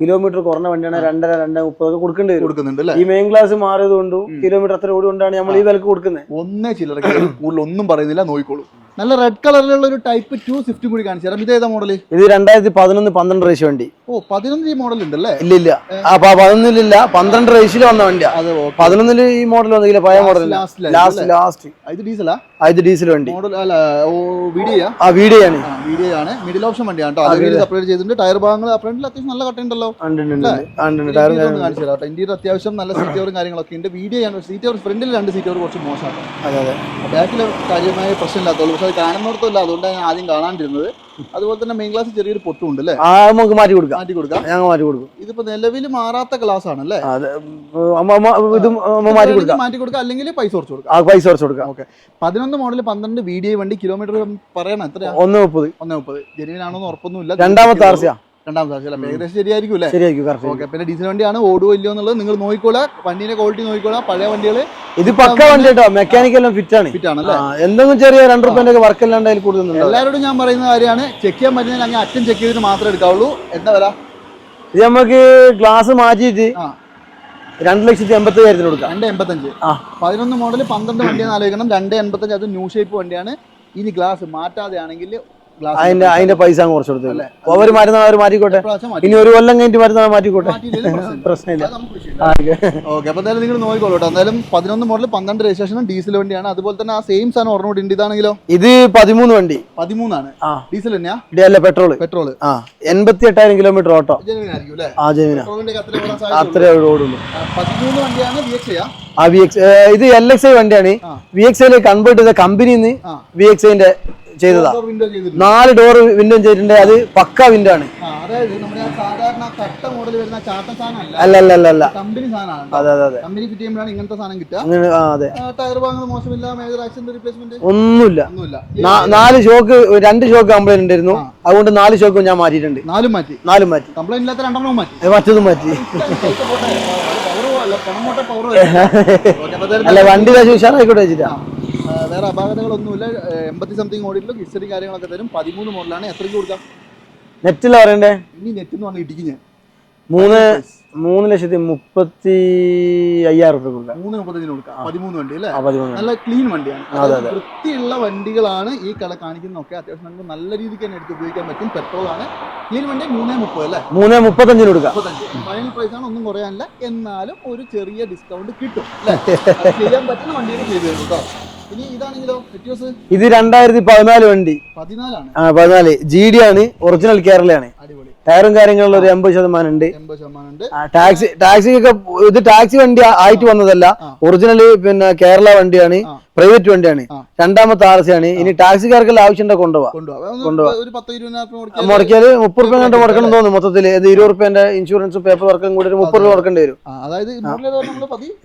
കിലോമീറ്റർ കുറഞ്ഞ വണ്ടിയാണ് രണ്ടര രണ്ടേ മുപ്പതൊക്കെ കൊടുക്കേണ്ടി കൊടുക്കുന്നുണ്ട് ഈ മെയിൻ ക്ലാസ് മാറിയത് കൊണ്ടും കിലോമീറ്റർ അത്ര ഓടി കൊണ്ടാണ് നമ്മൾ ഈ വിലക്ക് കൊടുക്കുന്നത്. ഒന്നേ ചില കൂടുതൽ ഒന്നും പറയുന്നില്ല നോക്കിക്കോളൂ നല്ല റെഡ് കളറിലുള്ള ഒരു ടൈപ്പ് ടു സ്വിഫ്റ്റും കൂടി കാണിച്ചു തരാം. ഇത് ഏതാ മോഡൽ ഇത് രണ്ടായിരത്തി പതിനൊന്ന് പന്ത്രണ്ട് റേസ് വണ്ടി. ഓ പതിനൊന്ന് ഈ മോഡൽ ഉണ്ടല്ലേ? ഇല്ല ഇല്ല. ആ പ- പതിനൊന്നിലില്ല പന്ത്രണ്ട് റേസിൽ വന്ന വണ്ടിയാ. പതിനൊന്നിൽ ഈ മോഡൽ വന്നില്ല പഴയ മോഡൽ ലാസ്റ്റ് ലാസ്റ്റ് ഇത് ഡീസലാ ഇത് ഡീസൽ വണ്ടി മോഡൽ അല്ല ആ വീഡിയോ ആണ് വീഡിയോ ആണ് മിഡിൽ ഓപ്ഷൻ വണ്ടിയാണ് കേട്ടോ അത് സെപ്പറേറ്റ് ചെയ്തിട്ടുണ്ട് ടയർ ഭാഗങ്ങൾ ഫ്രണ്ടിൽ അത്യാവശ്യം നല്ല കട്ടുണ്ടല്ലോ കാണിച്ചു കേട്ടോ ഇന്ത്യയിൽ അത്യാവശ്യം നല്ല സീറ്റ് കാര്യങ്ങളൊക്കെ ഉണ്ട് വീഡിയോ ആണ് സീറ്റോർ ഫ്രണ്ടിൽ രണ്ട് സീറ്റോർ കുറച്ച് മോശമാണ് അതെ അതെ ബാക്കിൽ കാര്യമായ പ്രശ്നമില്ലാത്തുള്ളൂ പക്ഷെ അത് കാണുന്നിടത്തല്ല അതുകൊണ്ടാണ് ഞാൻ ആദ്യം കാണാണ്ടിരുന്നത് അതുപോലെ തന്നെ മെയിൻ ക്ലാസ് ചെറിയൊരു പൊട്ടുണ്ട് അല്ലേ നമുക്ക് മാറ്റി കൊടുക്കാം മാറ്റി കൊടുക്കാം ഞങ്ങൾ മാറ്റി കൊടുക്കും ഇതിപ്പോ നിലവിൽ മാറാത്ത ക്ലാസ് ആണ് അല്ലേ അതെ മാറ്റി കൊടുക്കാം മാറ്റി കൊടുക്കാം അല്ലെങ്കിൽ പൈസ കുറച്ച് കൊടുക്കാം പൈസ കുറച്ച് കൊടുക്കാം ഓക്കെ പതിനൊന്ന് മോഡൽ പന്ത്രണ്ട് വി ഡി ഐ വണ്ടി കിലോമീറ്റർ പറയണം. എത്ര ഒന്ന് മുപ്പത്. ഒന്ന് മുപ്പത്. ജെനുവിൻ ഉറപ്പൊന്നുമില്ല. രണ്ടാമത്തെ ആർസിയാ രണ്ടാമത്തെ ആർസിയ അല്ല? ഏകദേശം ശരിയായിരിക്കും അല്ലേ? ശരിയായിരിക്കും ഓക്കെ പിന്നെ ഡീസൽ വണ്ടിയാണ്. ഓടുവോ ഇല്ലയോ എന്നുള്ളത് നിങ്ങൾ നോക്കിക്കോളാം. വണ്ടീന്റെ ക്വാളിറ്റി നോക്കിക്കോളാം. പഴയ വണ്ടികൾ ഇത് പക്ക വണ്ടി കേട്ടോ. മെക്കാനിക് എല്ലാം ഫിറ്റ് ആണ്. ഫിറ്റ് ആണല്ലേ ആ, എന്തെങ്കിലും ചെറിയ രണ്ട് റുപ്യന്റെ വർക്ക് അല്ലാണ്ട് അതിൽ കൂടുതലുണ്ടോ? എല്ലാവരോടും ഞാൻ പറയുന്ന കാര്യമാണ്. ചെക്ക് ചെയ്യാൻ പറ്റുന്നതിൽ അങ്ങ് അറ്റം ചെക്ക് ചെയ്തിട്ട് മാത്രമേ എടുക്കാവുള്ളൂ. എന്താ വില? ഇത് നമുക്ക് ഗ്ലാസ് മാറ്റിയിട്ട് രണ്ട് ലക്ഷത്തി എൺപത്തി അയ്യായിരത്തിന് കൊടുക്കാം. രണ്ട് എൺപത്തഞ്ച്. ആ. പതിനൊന്ന് മോഡൽ പന്ത്രണ്ട് വണ്ടിയാണ് ആലോചിക്കണം. രണ്ട് എൺപത്തഞ്ച് അത് ന്യൂ ഷേപ്പ് വണ്ടിയാണ്. ഇനി ഗ്ലാസ് മാറ്റാതെ ആണെങ്കിൽ അതിന്റെ അതിന്റെ പൈസ അങ്ങ് കുറച്ച് കൊടുത്തു അവർ മരുന്നാൾ അവർ മാറ്റിക്കോട്ടെ? ഇനി ഒരു കൊല്ലം കഴിഞ്ഞിട്ട് മരുന്നാൾ മാറ്റിക്കോട്ടെ? പ്രശ്നമില്ല. ഓക്കേ. അപ്പൊ എന്തായാലും നിങ്ങൾ നോക്കിക്കോളൂ എന്തായാലും പതിനൊന്ന് മോഡൽ പന്ത്രണ്ട് രജിസ്ട്രേഷനും ഡീസൽ വണ്ടിയാണ്. അതുപോലെ തന്നെ ആ സെയിം സാധനം കൂടി ഉണ്ട്. ഇതാണെങ്കിലോ? ഇത് പതിമൂന്ന് വണ്ടി. പതിമൂന്നാണ്. ഡീസൽ തന്നെയാ? അല്ല പെട്രോൾ പെട്രോൾ ആ. എൺപത്തി എട്ടായിരം കിലോമീറ്റർ ഓട്ടോ. ആ ജമീന അത്ര ഓടുള്ളൂ. പതിമൂന്ന് വണ്ടിയാണ് വി എക്സ് ആ വി എക്സ് ഇത് എൽ എക്സ് ഐ വണ്ടിയാണ്. വി എക്സ് ഐയിലേക്ക് കൺവേർട്ട് ചെയ്ത കമ്പനിന്ന് നിന്ന് വി എക്സ് ഐന്റെ ചെയ്തതാ. നാല് ഡോർ വിൻഡോ ചെയ്തിട്ടുണ്ട്. അത് പക്ക വിൻഡോ ആണ്. അല്ല അല്ല അല്ല അല്ല അതെ അതെ അതെ. ഒന്നുമില്ല. നാല് ഷോക്ക് രണ്ട് ഷോക്ക് കംപ്ലൈന്റ് ഉണ്ടായിരുന്നു. അതുകൊണ്ട് നാല് ഷോക്ക് ഞാൻ മാറ്റിയിട്ടുണ്ട്. നാലും മാറ്റി. നാലും മാറ്റി. കംപ്ലൈന്റ് ഇല്ലാത്ത രണ്ടെണ്ണം മാറ്റി. മറ്റതും മാറ്റി. അല്ല. വണ്ടി ഉഷാറായിക്കോട്ടെ വെച്ചിട്ടാ വേറെ അപാകതകളൊന്നുമില്ല എൺപത്തി സംതിങ് ഓടിയിട്ടുള്ള ഹിസ്റ്ററി കാര്യങ്ങളൊക്കെ തരും. പതിമൂന്ന് മോഡലാണ്. എത്രയ്ക്ക് കൊടുക്കാം? നെറ്റിലാ പറയണ്ടേ? ഇനി നെറ്റ് എന്ന് പറഞ്ഞാൽ ഇടിക്കും ഞാൻ. മൂന്ന് മൂന്ന് ലക്ഷത്തി മുപ്പത്തി അയ്യായിരം റുപ്യ കൊടുക്കാം. മൂന്ന് മുപ്പത്തഞ്ചിന് കൊടുക്കാം. പതിമൂന്ന് വണ്ടി അല്ലേ? നല്ല ക്ലീൻ വണ്ടിയാണ്. അതെ, അതെ. വൃത്തിയുള്ള വണ്ടികളാണ് ഈ കട കാണിക്കുന്നതൊക്കെ. അത്യാവശ്യം നമുക്ക് നല്ല രീതിക്ക് തന്നെ എടുത്ത് ഉപയോഗിക്കാൻ പറ്റും. പെട്രോൾ ആണ്. ക്ലീൻ വണ്ടി മൂന്നേ മുപ്പത് അല്ലേ? മൂന്ന് മുപ്പത്തഞ്ചിന് കൊടുക്കാം. ഫൈനൽ പ്രൈസ് ആണ്. ഒന്നും കുറയാനില്ല. എന്നാലും ഒരു ചെറിയ ഡിസ്കൗണ്ട് കിട്ടും. അല്ലേ? ചെയ്യാൻ പറ്റുന്ന വണ്ടിയിൽ ചെയ്തു കേട്ടോ. ഇത് രണ്ടായിരത്തി പതിനാല് വണ്ടി ആ പതിനാല്. ജി ഡി ആണ് ഒറിജിനൽ കേരളയാണ് ടയറും കാര്യങ്ങളിലും ഒരു എൺപത് ശതമാനം ഉണ്ട്. ടാക്സി ടാക്സിക്കൊക്കെ ഇത് ടാക്സി വണ്ടി ആയിട്ട് വന്നതല്ല. ഒറിജിനൽ പിന്നെ കേരള വണ്ടിയാണ് പ്രൈവറ്റ് വണ്ടിയാണ്. രണ്ടാമത്തെ ആർ സി ആണ് ഇനി ടാക്സിക്കാർക്കെല്ലാം ആവശ്യമുണ്ടെ കൊണ്ടുപോവാം. കൊണ്ടുപോവാം. മുടക്കിയാൽ മുപ്പത് റുപ്യ കണ്ട് മുടക്കണം തോന്നുന്നു. മൊത്തത്തിൽ ഇത് ഇരുപത് റുപ്യന്റെ ഇൻഷുറൻസും പേപ്പർ വർക്കും കൂടി ഒരു മുപ്പത് രൂപ മുടക്കേണ്ടി വരും.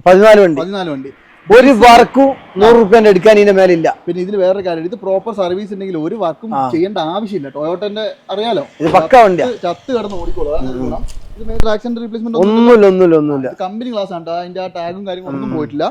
പതിനാല് വണ്ടി. പതിനാല് വണ്ടി. ഒരു വർക്കും നൂറ് റുപ്യന്റെ എടുക്കാൻ ഇതിന്റെ മേലില്ല. പിന്നെ ഇതിൽ വേറൊരു കാര്യം ഇത് പ്രോപ്പർ സർവീസ് ഉണ്ടെങ്കിൽ ഒരു വർക്കും ചെയ്യേണ്ട ആവശ്യമില്ല. ടൊയോട്ടന്റെ അറിയാലോ? ഇത് പക്ക വണ്ടിയാ. ചത്ത് കിടന്ന് ഓടിക്കോളൂ. ഒന്നുമില്ല ഒന്നുമില്ല ഒന്നുമില്ല. കമ്പനി ക്ലാസ് ആണ് ട്ടോ. അതിന്റെ ആ ടാഗും കാര്യങ്ങളും ഒന്നും പോയിട്ടില്ല.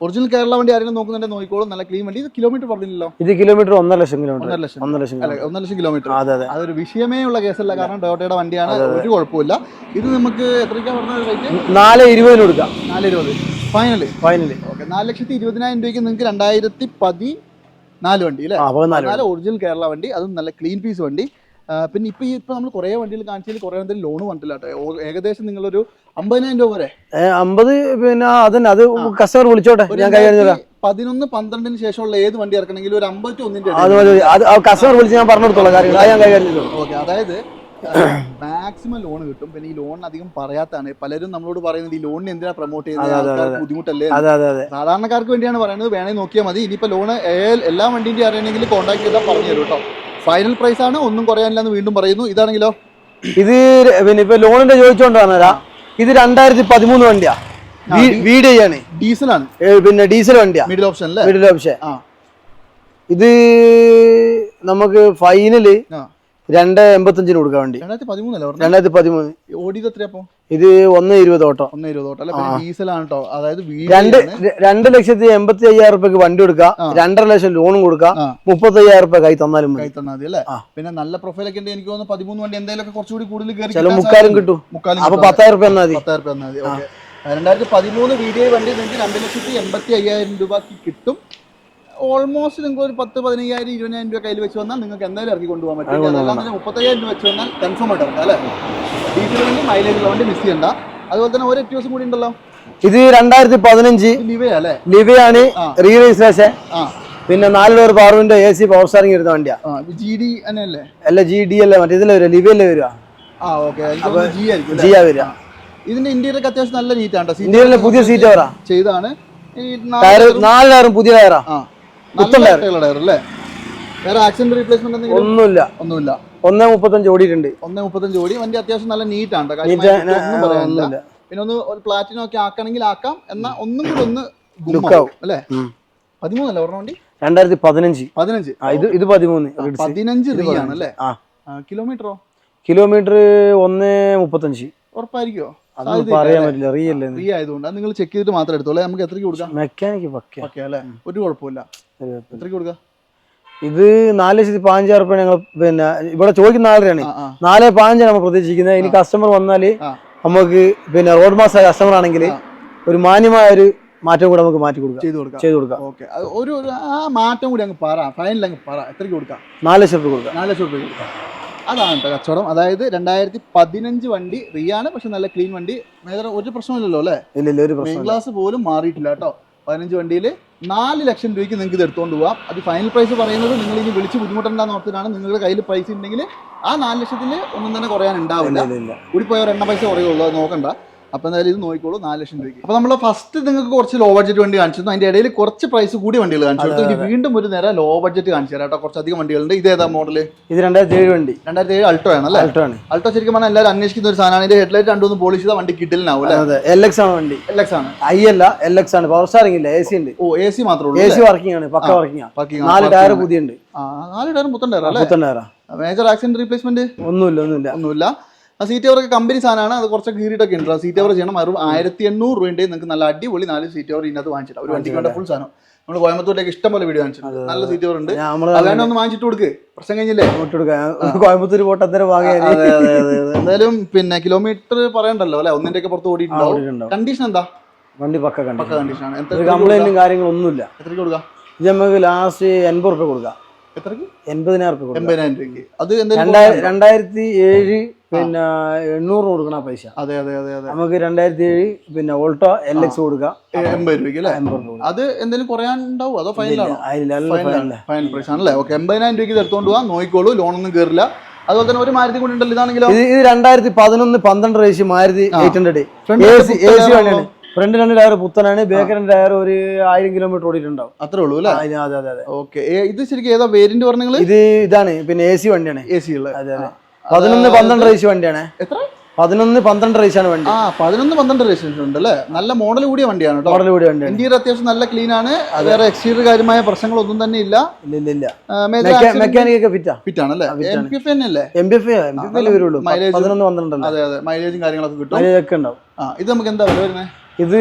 ഒറിജിനൽ കേരള വണ്ടി ആരെങ്കിലും നോക്കുന്നുണ്ടെങ്കിൽ നോക്കിക്കോളും. നല്ല ക്ലീൻ വണ്ടി. ഇത് കിലോമീറ്റർ പറഞ്ഞില്ലല്ലോ? ഇത് കിലോമീറ്റർ ഒന്നര ലക്ഷം കിലോമീറ്റർ ഒന്നര ലക്ഷം. ഒന്നര ലക്ഷം ഒന്നര ലക്ഷം കിലോമീറ്റർ അതെ അതെ. അതൊരു വിഷയമേ ഉള്ള കേസല്ല. കാരണം ടൊയോട്ടയുടെ വണ്ടിയാണ്. ഒരു കുഴപ്പമില്ല ഇത് നമുക്ക് എത്രയ്ക്കാ പറഞ്ഞ റേറ്റ് നാല് ഇരുപതിന് കൊടുക്കാം. നാല് ഇരുപത്. ഫൈനൽ ഫൈനൽ ഓക്കെ നാല് ലക്ഷത്തി ഇരുപതിനായിരം രൂപയ്ക്ക് നിങ്ങൾക്ക് രണ്ടായിരത്തി പതി നാല് വണ്ടി അല്ലേ? നാല് ഒറിജിനൽ കേരള വണ്ടി. അതും നല്ല ക്ലീൻ പീസ് വണ്ടി. പിന്നെ ഇപ്പൊ ഈ ഇപ്പൊ നമ്മൾ കുറേ വണ്ടികൾ കാണിച്ചതിൽ കുറേ വണ്ടിയിൽ ലോൺ വന്നിട്ടില്ലാട്ടോ ഏകദേശം നിങ്ങളൊരു അമ്പതിനായിരം രൂപ വരെ. അമ്പത് പിന്നെ അതന്നെ അത് കസ്റ്റമർ വിളിച്ചോട്ടെ ഞാൻ കൈകാര്യം പതിനൊന്ന് പന്ത്രണ്ടിന് ശേഷമുള്ള ഏത് വണ്ടി ഇറക്കണമെങ്കിലും ഒരു അമ്പത്തി ഒന്നിന്റെ കസ്റ്റമർ വിളിച്ച് ഞാൻ പറഞ്ഞു കൊടുത്തോളാം കാര്യങ്ങൾ ഞാൻ കൈകാര്യം ഓക്കെ അതായത് മാക്സിമം ലോൺ കിട്ടും. പിന്നെ ഈ ലോൺ അധികം പറയാത്താണ്. പലരും നമ്മളോട് പറയുന്നത് ഈ ലോണിന് എന്തിനാ പ്രൊമോട്ട് ചെയ്യുന്നത്? ആൾക്കാർക്ക് ബുദ്ധിമുട്ടല്ലേ സാധാരണക്കാർക്ക് വേണ്ടിയാണ് പറയുന്നത്. വേണേ നോക്കിയാൽ മതി. ഇനിയിപ്പോ ലോൺ എല്ലാ വണ്ടിന്റെ അറിയണമെങ്കിൽ കോൺടാക്ട് ചെയ്താൽ പറഞ്ഞു തരും കേട്ടോ. ഫൈനൽ പ്രൈസ് ആണ്. ഒന്നും കുറയാനില്ല എന്ന് വീണ്ടും പറയുന്നു. ഇതാണെങ്കിലോ? ഇത് പിന്നെ ഇപ്പൊ ലോണിന്റെ ചോദിച്ചോണ്ട് പറഞ്ഞാ ഇത് രണ്ടായിരത്തി പതിമൂന്ന് വണ്ടിയാ വീഡിയാണ് ഡീസൽ ആണ് ഡീസലാണ്. പിന്നെ ഡീസൽ വണ്ടിയാ. മിഡിൽ ഓപ്ഷൻ അല്ലേ? മിഡിൽ ഓപ്ഷൻ ആ. ഇത് നമുക്ക് ഫൈനൽ രണ്ട് എൺപത്തഞ്ചിന് കൊടുക്കാൻ വേണ്ടി. രണ്ടായിരത്തി പതിമൂന്നല്ലേ പറഞ്ഞത് രണ്ടായിരത്തി പതിമൂന്ന്. ഓടിയത് എത്രയാ ഇത് ഒന്ന് ഇരുപത് ഓട്ടോ. ഒന്ന് ഇരുപത് തൊട്ട് അല്ലേ പിന്നെ ഡീസലാണ് കേട്ടോ അതായത് രണ്ട് ര- രണ്ട് ലക്ഷത്തി എൺപത്തി അയ്യായിരം റുപ്യക്ക് വണ്ടി കൊടുക്കാം. രണ്ടര ലക്ഷം ലോണും കൊടുക്കാം ആ. മുപ്പത്തി അയ്യായിരം റുപ്യ കൈ തന്നാലും മതി. കൈ തന്നാൽ മതി അല്ലേ? ആ. പിന്നെ നല്ല പ്രൊഫൈലൊക്കെ ഉണ്ട്. എനിക്ക് തോന്നുന്നു പതിമൂന്ന് വണ്ടി എന്തെങ്കിലുമൊക്കെ കുറച്ചുകൂടി കൂടുതൽ കയറി ചില കിട്ടാൻ മുക്കാലും. കിട്ടും. മുക്കാലും അപ്പൊ കിട്ടും. പത്തായിരം റുപ്യ മതി. പത്തായിരം രൂപ തന്നാൽ മതി. ഓക്കെ. രണ്ടായിരത്തി പതിമൂന്ന് വീഡിയോ വണ്ടി നിങ്ങൾക്ക് രണ്ട് ലക്ഷത്തി എൺപത്തി അയ്യായിരം രൂപക്ക് കിട്ടും. ഓൾമോസ്റ്റ് നിങ്ങൾക്ക് ഒരു പത്ത് പതിനയ്യായിരം ഇരുപതിനായിരം രൂപ കയ്യിൽ വെച്ച് വന്നാൽ നിങ്ങൾക്ക് എന്തായാലും ഇറക്കി കൊണ്ടുപോകാൻ പറ്റും. അതല്ലാതെ മുപ്പത്തയ്യായിരം രൂപ വെച്ച് വന്നാൽ കൺഫേം ആയിട്ട് അല്ലേ? ഡീസൽ വണ്ടി മൈലേജ് ഉള്ള വണ്ടി മിസ് ചെയ്യണ്ട. അതുപോലെ തന്നെ ഒരു എറ്റിയോസും കൂടി ഉണ്ടല്ലോ? ഇത് രണ്ടായിരത്തി പതിനഞ്ച് ലിവയാണ്. റീ രജിസ്ട്രേഷൻ പിന്നെ നാല് door window A C power steering ഇരുന്ന വണ്ടിയാ. ജി ഡി അല്ലേ? അല്ല ജി ഡി അല്ലേ മറ്റേ ഇതിലെ വരിക ലിവയല്ലേ വരിക. ജിയാ വരിക. ഇതിന്റെ ഇന്റീരിയർ അത്യാവശ്യം നല്ല നീറ്റ് ആണ് കേട്ടോ. ഇന്ത്യയിലെ പുതിയ സീറ്റ് ചെയ്താണ് നാല് ടയറും പുതിയ ടയറാ അല്ലേ? വേറെ ആക്സിഡന്റ് റീപ്ലേസ്മെന്റ് എന്തെങ്കിലും? ഒന്നുമില്ല. ഒന്നുമില്ല. ഒന്നേ മുപ്പത്തഞ്ച് ഓടിയിട്ടുണ്ട്. ഒന്നേ മുപ്പത്തഞ്ച് കോടി വണ്ടി അത്യാവശ്യം നല്ല നീറ്റ് ആണ് കേട്ടോ. നീറ്റ് ഒന്നും പിന്നെ ഒന്ന് ഒരു പ്ലാറ്റിനം ഒക്കെ ആക്കണമെങ്കിൽ ആക്കാം. എന്നാ ഒന്നും കൂടി ഒന്ന്. അല്ലേ. പതിമൂന്നല്ലേ പറഞ്ഞ വണ്ടി? രണ്ടായിരത്തി പതിനഞ്ച്. പതിനഞ്ച് ഇത് ഇത് പതിമൂന്ന്. പതിനഞ്ച് റീ ആണ് അല്ലേ കിലോമീറ്ററോ കിലോമീറ്റർ ഒന്ന് മുപ്പത്തഞ്ച്. ഉറപ്പായിരിക്കോ പറയാൻ പറ്റില്ല റീ അല്ലേ റീ ആയതുകൊണ്ട്. അത് നിങ്ങൾ ചെക്ക് ചെയ്തിട്ട് മാത്രം എടുത്തോളൂ. നമുക്ക് എത്രയ്ക്ക് കൊടുക്കാം? മെക്കാനിക്ക് പക്ക ഓക്കെ അല്ലേ? ഒരു കുഴപ്പമില്ല എത്രയ്ക്ക് കൊടുക്കാം? ഇത് നാല് ലക്ഷത്തി പതിനഞ്ചായിരം റുപ്യ ഞങ്ങൾ പിന്നെ ഇവിടെ ചോദിക്കുന്ന നാലരയാണ് നാല് പതിനഞ്ചാണ് നമ്മൾ പ്രതീക്ഷിക്കുന്നത്. ഇനി കസ്റ്റമർ വന്നാൽ നമുക്ക് പിന്നെ റോഡ് മാസ കസ്റ്റമർ ആണെങ്കിൽ ഒരു മാന്യമായ ഒരു മാറ്റം കൂടെ നമുക്ക് മാറ്റി കൊടുക്കാം. ചെയ്തു കൊടുക്കാം. ചെയ്ത് കൊടുക്കാം. ഓക്കെ. ഒരു ആ മാറ്റം കൂടി അങ്ങ് പറ. ഫൈനൽ അങ്ങ് പറ. എത്രയ്ക്ക് കൊടുക്കാം? നാല് ലക്ഷം റുപ്യ കൊടുക്കാം. നാല് ലക്ഷം രൂപ കൊടുക്കാം. അതാണ് കേട്ടോ കച്ചവടം. അതായത് രണ്ടായിരത്തി പതിനഞ്ച് വണ്ടി റിയാണ് പക്ഷെ നല്ല ക്ലീൻ വണ്ടി. വേറെ ഒരു പ്രശ്നമില്ലല്ലോ അല്ലേ? ഇല്ല ഒരു പ്രശ്നം ക്ലാസ് പോലും മാറിയിട്ടില്ല കേട്ടോ. പതിനഞ്ച് വണ്ടിയിൽ നാല് ലക്ഷം രൂപയ്ക്ക് നിങ്ങൾക്ക് ഇത് എടുത്തുകൊണ്ട് പോവാം. അത് ഫൈനൽ പ്രൈസ് പറയുന്നത് നിങ്ങൾ ഇനി വിളിച്ച് ബുദ്ധിമുട്ടുണ്ടാന്ന് ഓർത്തിനാണ് നിങ്ങളുടെ കയ്യിൽ പൈസ ഉണ്ടെങ്കിൽ ആ നാല് ലക്ഷത്തിൽ ഒന്നും തന്നെ കുറയാൻ ഉണ്ടാവില്ല. കൂടി പോയ എണ്ണ പൈസ കുറയുള്ളൂ അത് നോക്കണ്ട. അപ്പോൾ എന്തായാലും ഇത് നോക്കിക്കോളൂ നാല് ലക്ഷം രൂപയ്ക്ക്. അപ്പോൾ നമ്മൾ ഫസ്റ്റ് നിങ്ങൾക്ക് കുറച്ച് ലോ ബഡ്ജറ്റ് വണ്ടി കാണിച്ചിരുന്നു അതിന്റെ ഇടയിൽ കുറച്ച് പ്രൈസ് കൂടി വണ്ടികൾ കാണിച്ചു കൊടുത്തു. ഇനി വീണ്ടും ഒരു നേരം ലോ ബഡ്ജറ്റ് കാണിച്ചു തരാം കേട്ടോ. കുറച്ചധികം വണ്ടികളുണ്ട്. ഇത് ഏതാ മോഡൽ ഇത് രണ്ടായിരത്തി ഏഴ് വണ്ടി. രണ്ടായിരത്തി ഏഴ് അൾട്ടോ ആണ് അല്ലേ? ആൾട്ടോ ആണ്. അൾട്ടോ ശരിക്കും പറഞ്ഞാൽ എല്ലാവരും അന്വേഷിക്കുന്ന ഒരു സാധനമാണ്. ഇതിന്റെ ഹെഡ്ലൈറ്റ് രണ്ടു മൂന്ന് പോളിഷ് ചെയ്താൽ വണ്ടി കിട്ടലിനാവും അല്ലേ? അതെ എൽ എക്സ് ആണ് വണ്ടി. എൽ എക്സ് ആണ്. ഐ അല്ല എൽ എക്സ് ആണ്. പവർ സ്റ്റാറിംഗ് ഇല്ല എ സി ഉണ്ട്. ഓ എ സി മാത്രമേ എ സി വർക്കിംഗ് ആണ് പക്ക വർക്കിംഗ് ആണ് നാല് ടയർ പുതിയ ആ നാല് ടയർ മുത്തൻ ടയർ അല്ലേ? ടയറാ. മേജർ ആക്സിഡന്റ് റീപ്ലേസ്മെന്റ് ഒന്നുമില്ല ഒന്നുമില്ല. ഒന്നുമില്ല. ആ സീറ്റ് കവർ കമ്പനി സാധനമാണ്. അത് കുറച്ച് കീറിയിട്ടൊക്കെ ഉണ്ട്. ആ സീറ്റ് കവർ ചെയ്യണം. വെറും ആയിരത്തി എണ്ണൂറ് രൂപയുടെ നിങ്ങൾക്ക് നല്ല അടിപൊളി നാല് സീറ്റ് കവർ ഇതിനകത്ത് വാങ്ങിച്ചിട്ട് ഒരു വണ്ടി വേണ്ട ഫുൾ സാധനം. നമ്മൾ കോയമ്പത്തൂരിലേക്ക് ഇഷ്ടം പോലെ വീഡിയോ നല്ല സീറ്റ് കവർ ഉണ്ട്. അതാണ് അല്ലാണ്ട് ഒന്ന് വാങ്ങിച്ചിട്ട് കൊടുക്ക്. പ്രശ്നം കഴിഞ്ഞില്ലേ? കോയമ്പത്തൂർ അതെ. എന്തായാലും പിന്നെ കിലോമീറ്റർ പറയണ്ടല്ലോ അല്ലെ? ഒന്നിന്റെ ഒക്കെ പുറത്ത് ഓടിയിട്ടുണ്ടോ കണ്ടീഷൻ എന്താ? വണ്ടി പക്ക കണ്ടു പക്ക കണ്ടീഷൻ ഒരു കംപ്ലൈന്റും കാര്യങ്ങളൊന്നുമില്ല എത്ര കൊടുക്കാം? ഇത് നമുക്ക് ലാസ്റ്റ് എൺപത് റുപ്യ കൊടുക്കാം. എൺപതിനായിരം എൺപതിനായിരം രൂപയ്ക്ക്. അത് രണ്ടായിരത്തി ഏഴ് പിന്നെ എണ്ണൂറ് കൊടുക്കണ പൈസ. അതെ അതെ അതെ അതെ. നമുക്ക് രണ്ടായിരത്തി ഏഴ് പിന്നെ ഓൾട്ടോ എൽ എക്സ് കൊടുക്കാം. എൺപത് രൂപയ്ക്ക് അല്ലേ? അത് എന്തെങ്കിലും ഫൈനലാണോ ഫൈനൽ പ്രൈസ് ആണല്ലേ? ഓക്കെ എൺപതിനായിരം രൂപയ്ക്ക് എടുത്തോണ്ട് പോവാം. നോക്കിക്കോളൂ ലോണൊന്നും കയറില്ല അതുപോലെ തന്നെ ഒരു മാരുതി കൂടി ഉണ്ടല്ലോ ഇതാണെങ്കിലും? ഇത് രണ്ടായിരത്തി പതിനൊന്ന് പന്ത്രണ്ട് ratio Maruti eight hundred A C A C. വണ്ടിയാണ്. ഫ്രണ്ട് രണ്ട് ടയർ പുത്തനാണ്. ബാക്ക് രണ്ട് ടയർ ഒരു ആയിരം കിലോമീറ്റർ ഓടിയിട്ടുണ്ടാവും. അത്രേ ഉള്ളൂ അല്ലേ? അതെ അതെ അതെ. ഓക്കെ ഇത് ശരിക്കും ഏതാ വേരിയന്റ് പറഞ്ഞ ഇത് ഇതാണ്. പിന്നെ എ സി വണ്ടിയാണ്. എ സി ഉള്ള. അതെ അതെ. പതിനൊന്ന് പന്ത്രണ്ട് റേസ് വണ്ടിയാണ്. എത്ര? പതിനൊന്ന് പന്ത്രണ്ട് റേഷ്യാണ് വണ്ടി. ആ പതിനൊന്ന് പന്ത്രണ്ട് റേസ് ഉണ്ട് അല്ലേ? നല്ല മോഡൽ കൂടിയ വണ്ടിയാണ് മോഡൽ കൂടിയ വണ്ടി ഇന്റീരിയർ അത്യാവശ്യം നല്ല ക്ലീൻ ആണ്. വേറെ എക്സ്റ്റീരിയർ കാര്യമായ പ്രശ്നങ്ങളൊന്നും തന്നെ ഇല്ല. ഇല്ല മെക്കാനിക് ഒക്കെ ഫിറ്റാ ഫിറ്റ് ആണല്ലേ എം പി എഫ് അല്ലേ? M P F M B F വരുള്ളൂ. mileage- പതിനൊന്ന് പന്ത്രണ്ട് അതെ അതെ. മൈലേജും കാര്യങ്ങളൊക്കെ കിട്ടും. മൈലേജ് ഒക്കെ ഉണ്ടാവും. ആ ഇത് നമുക്ക് എന്താ വില വരുന്നത്? ഇത്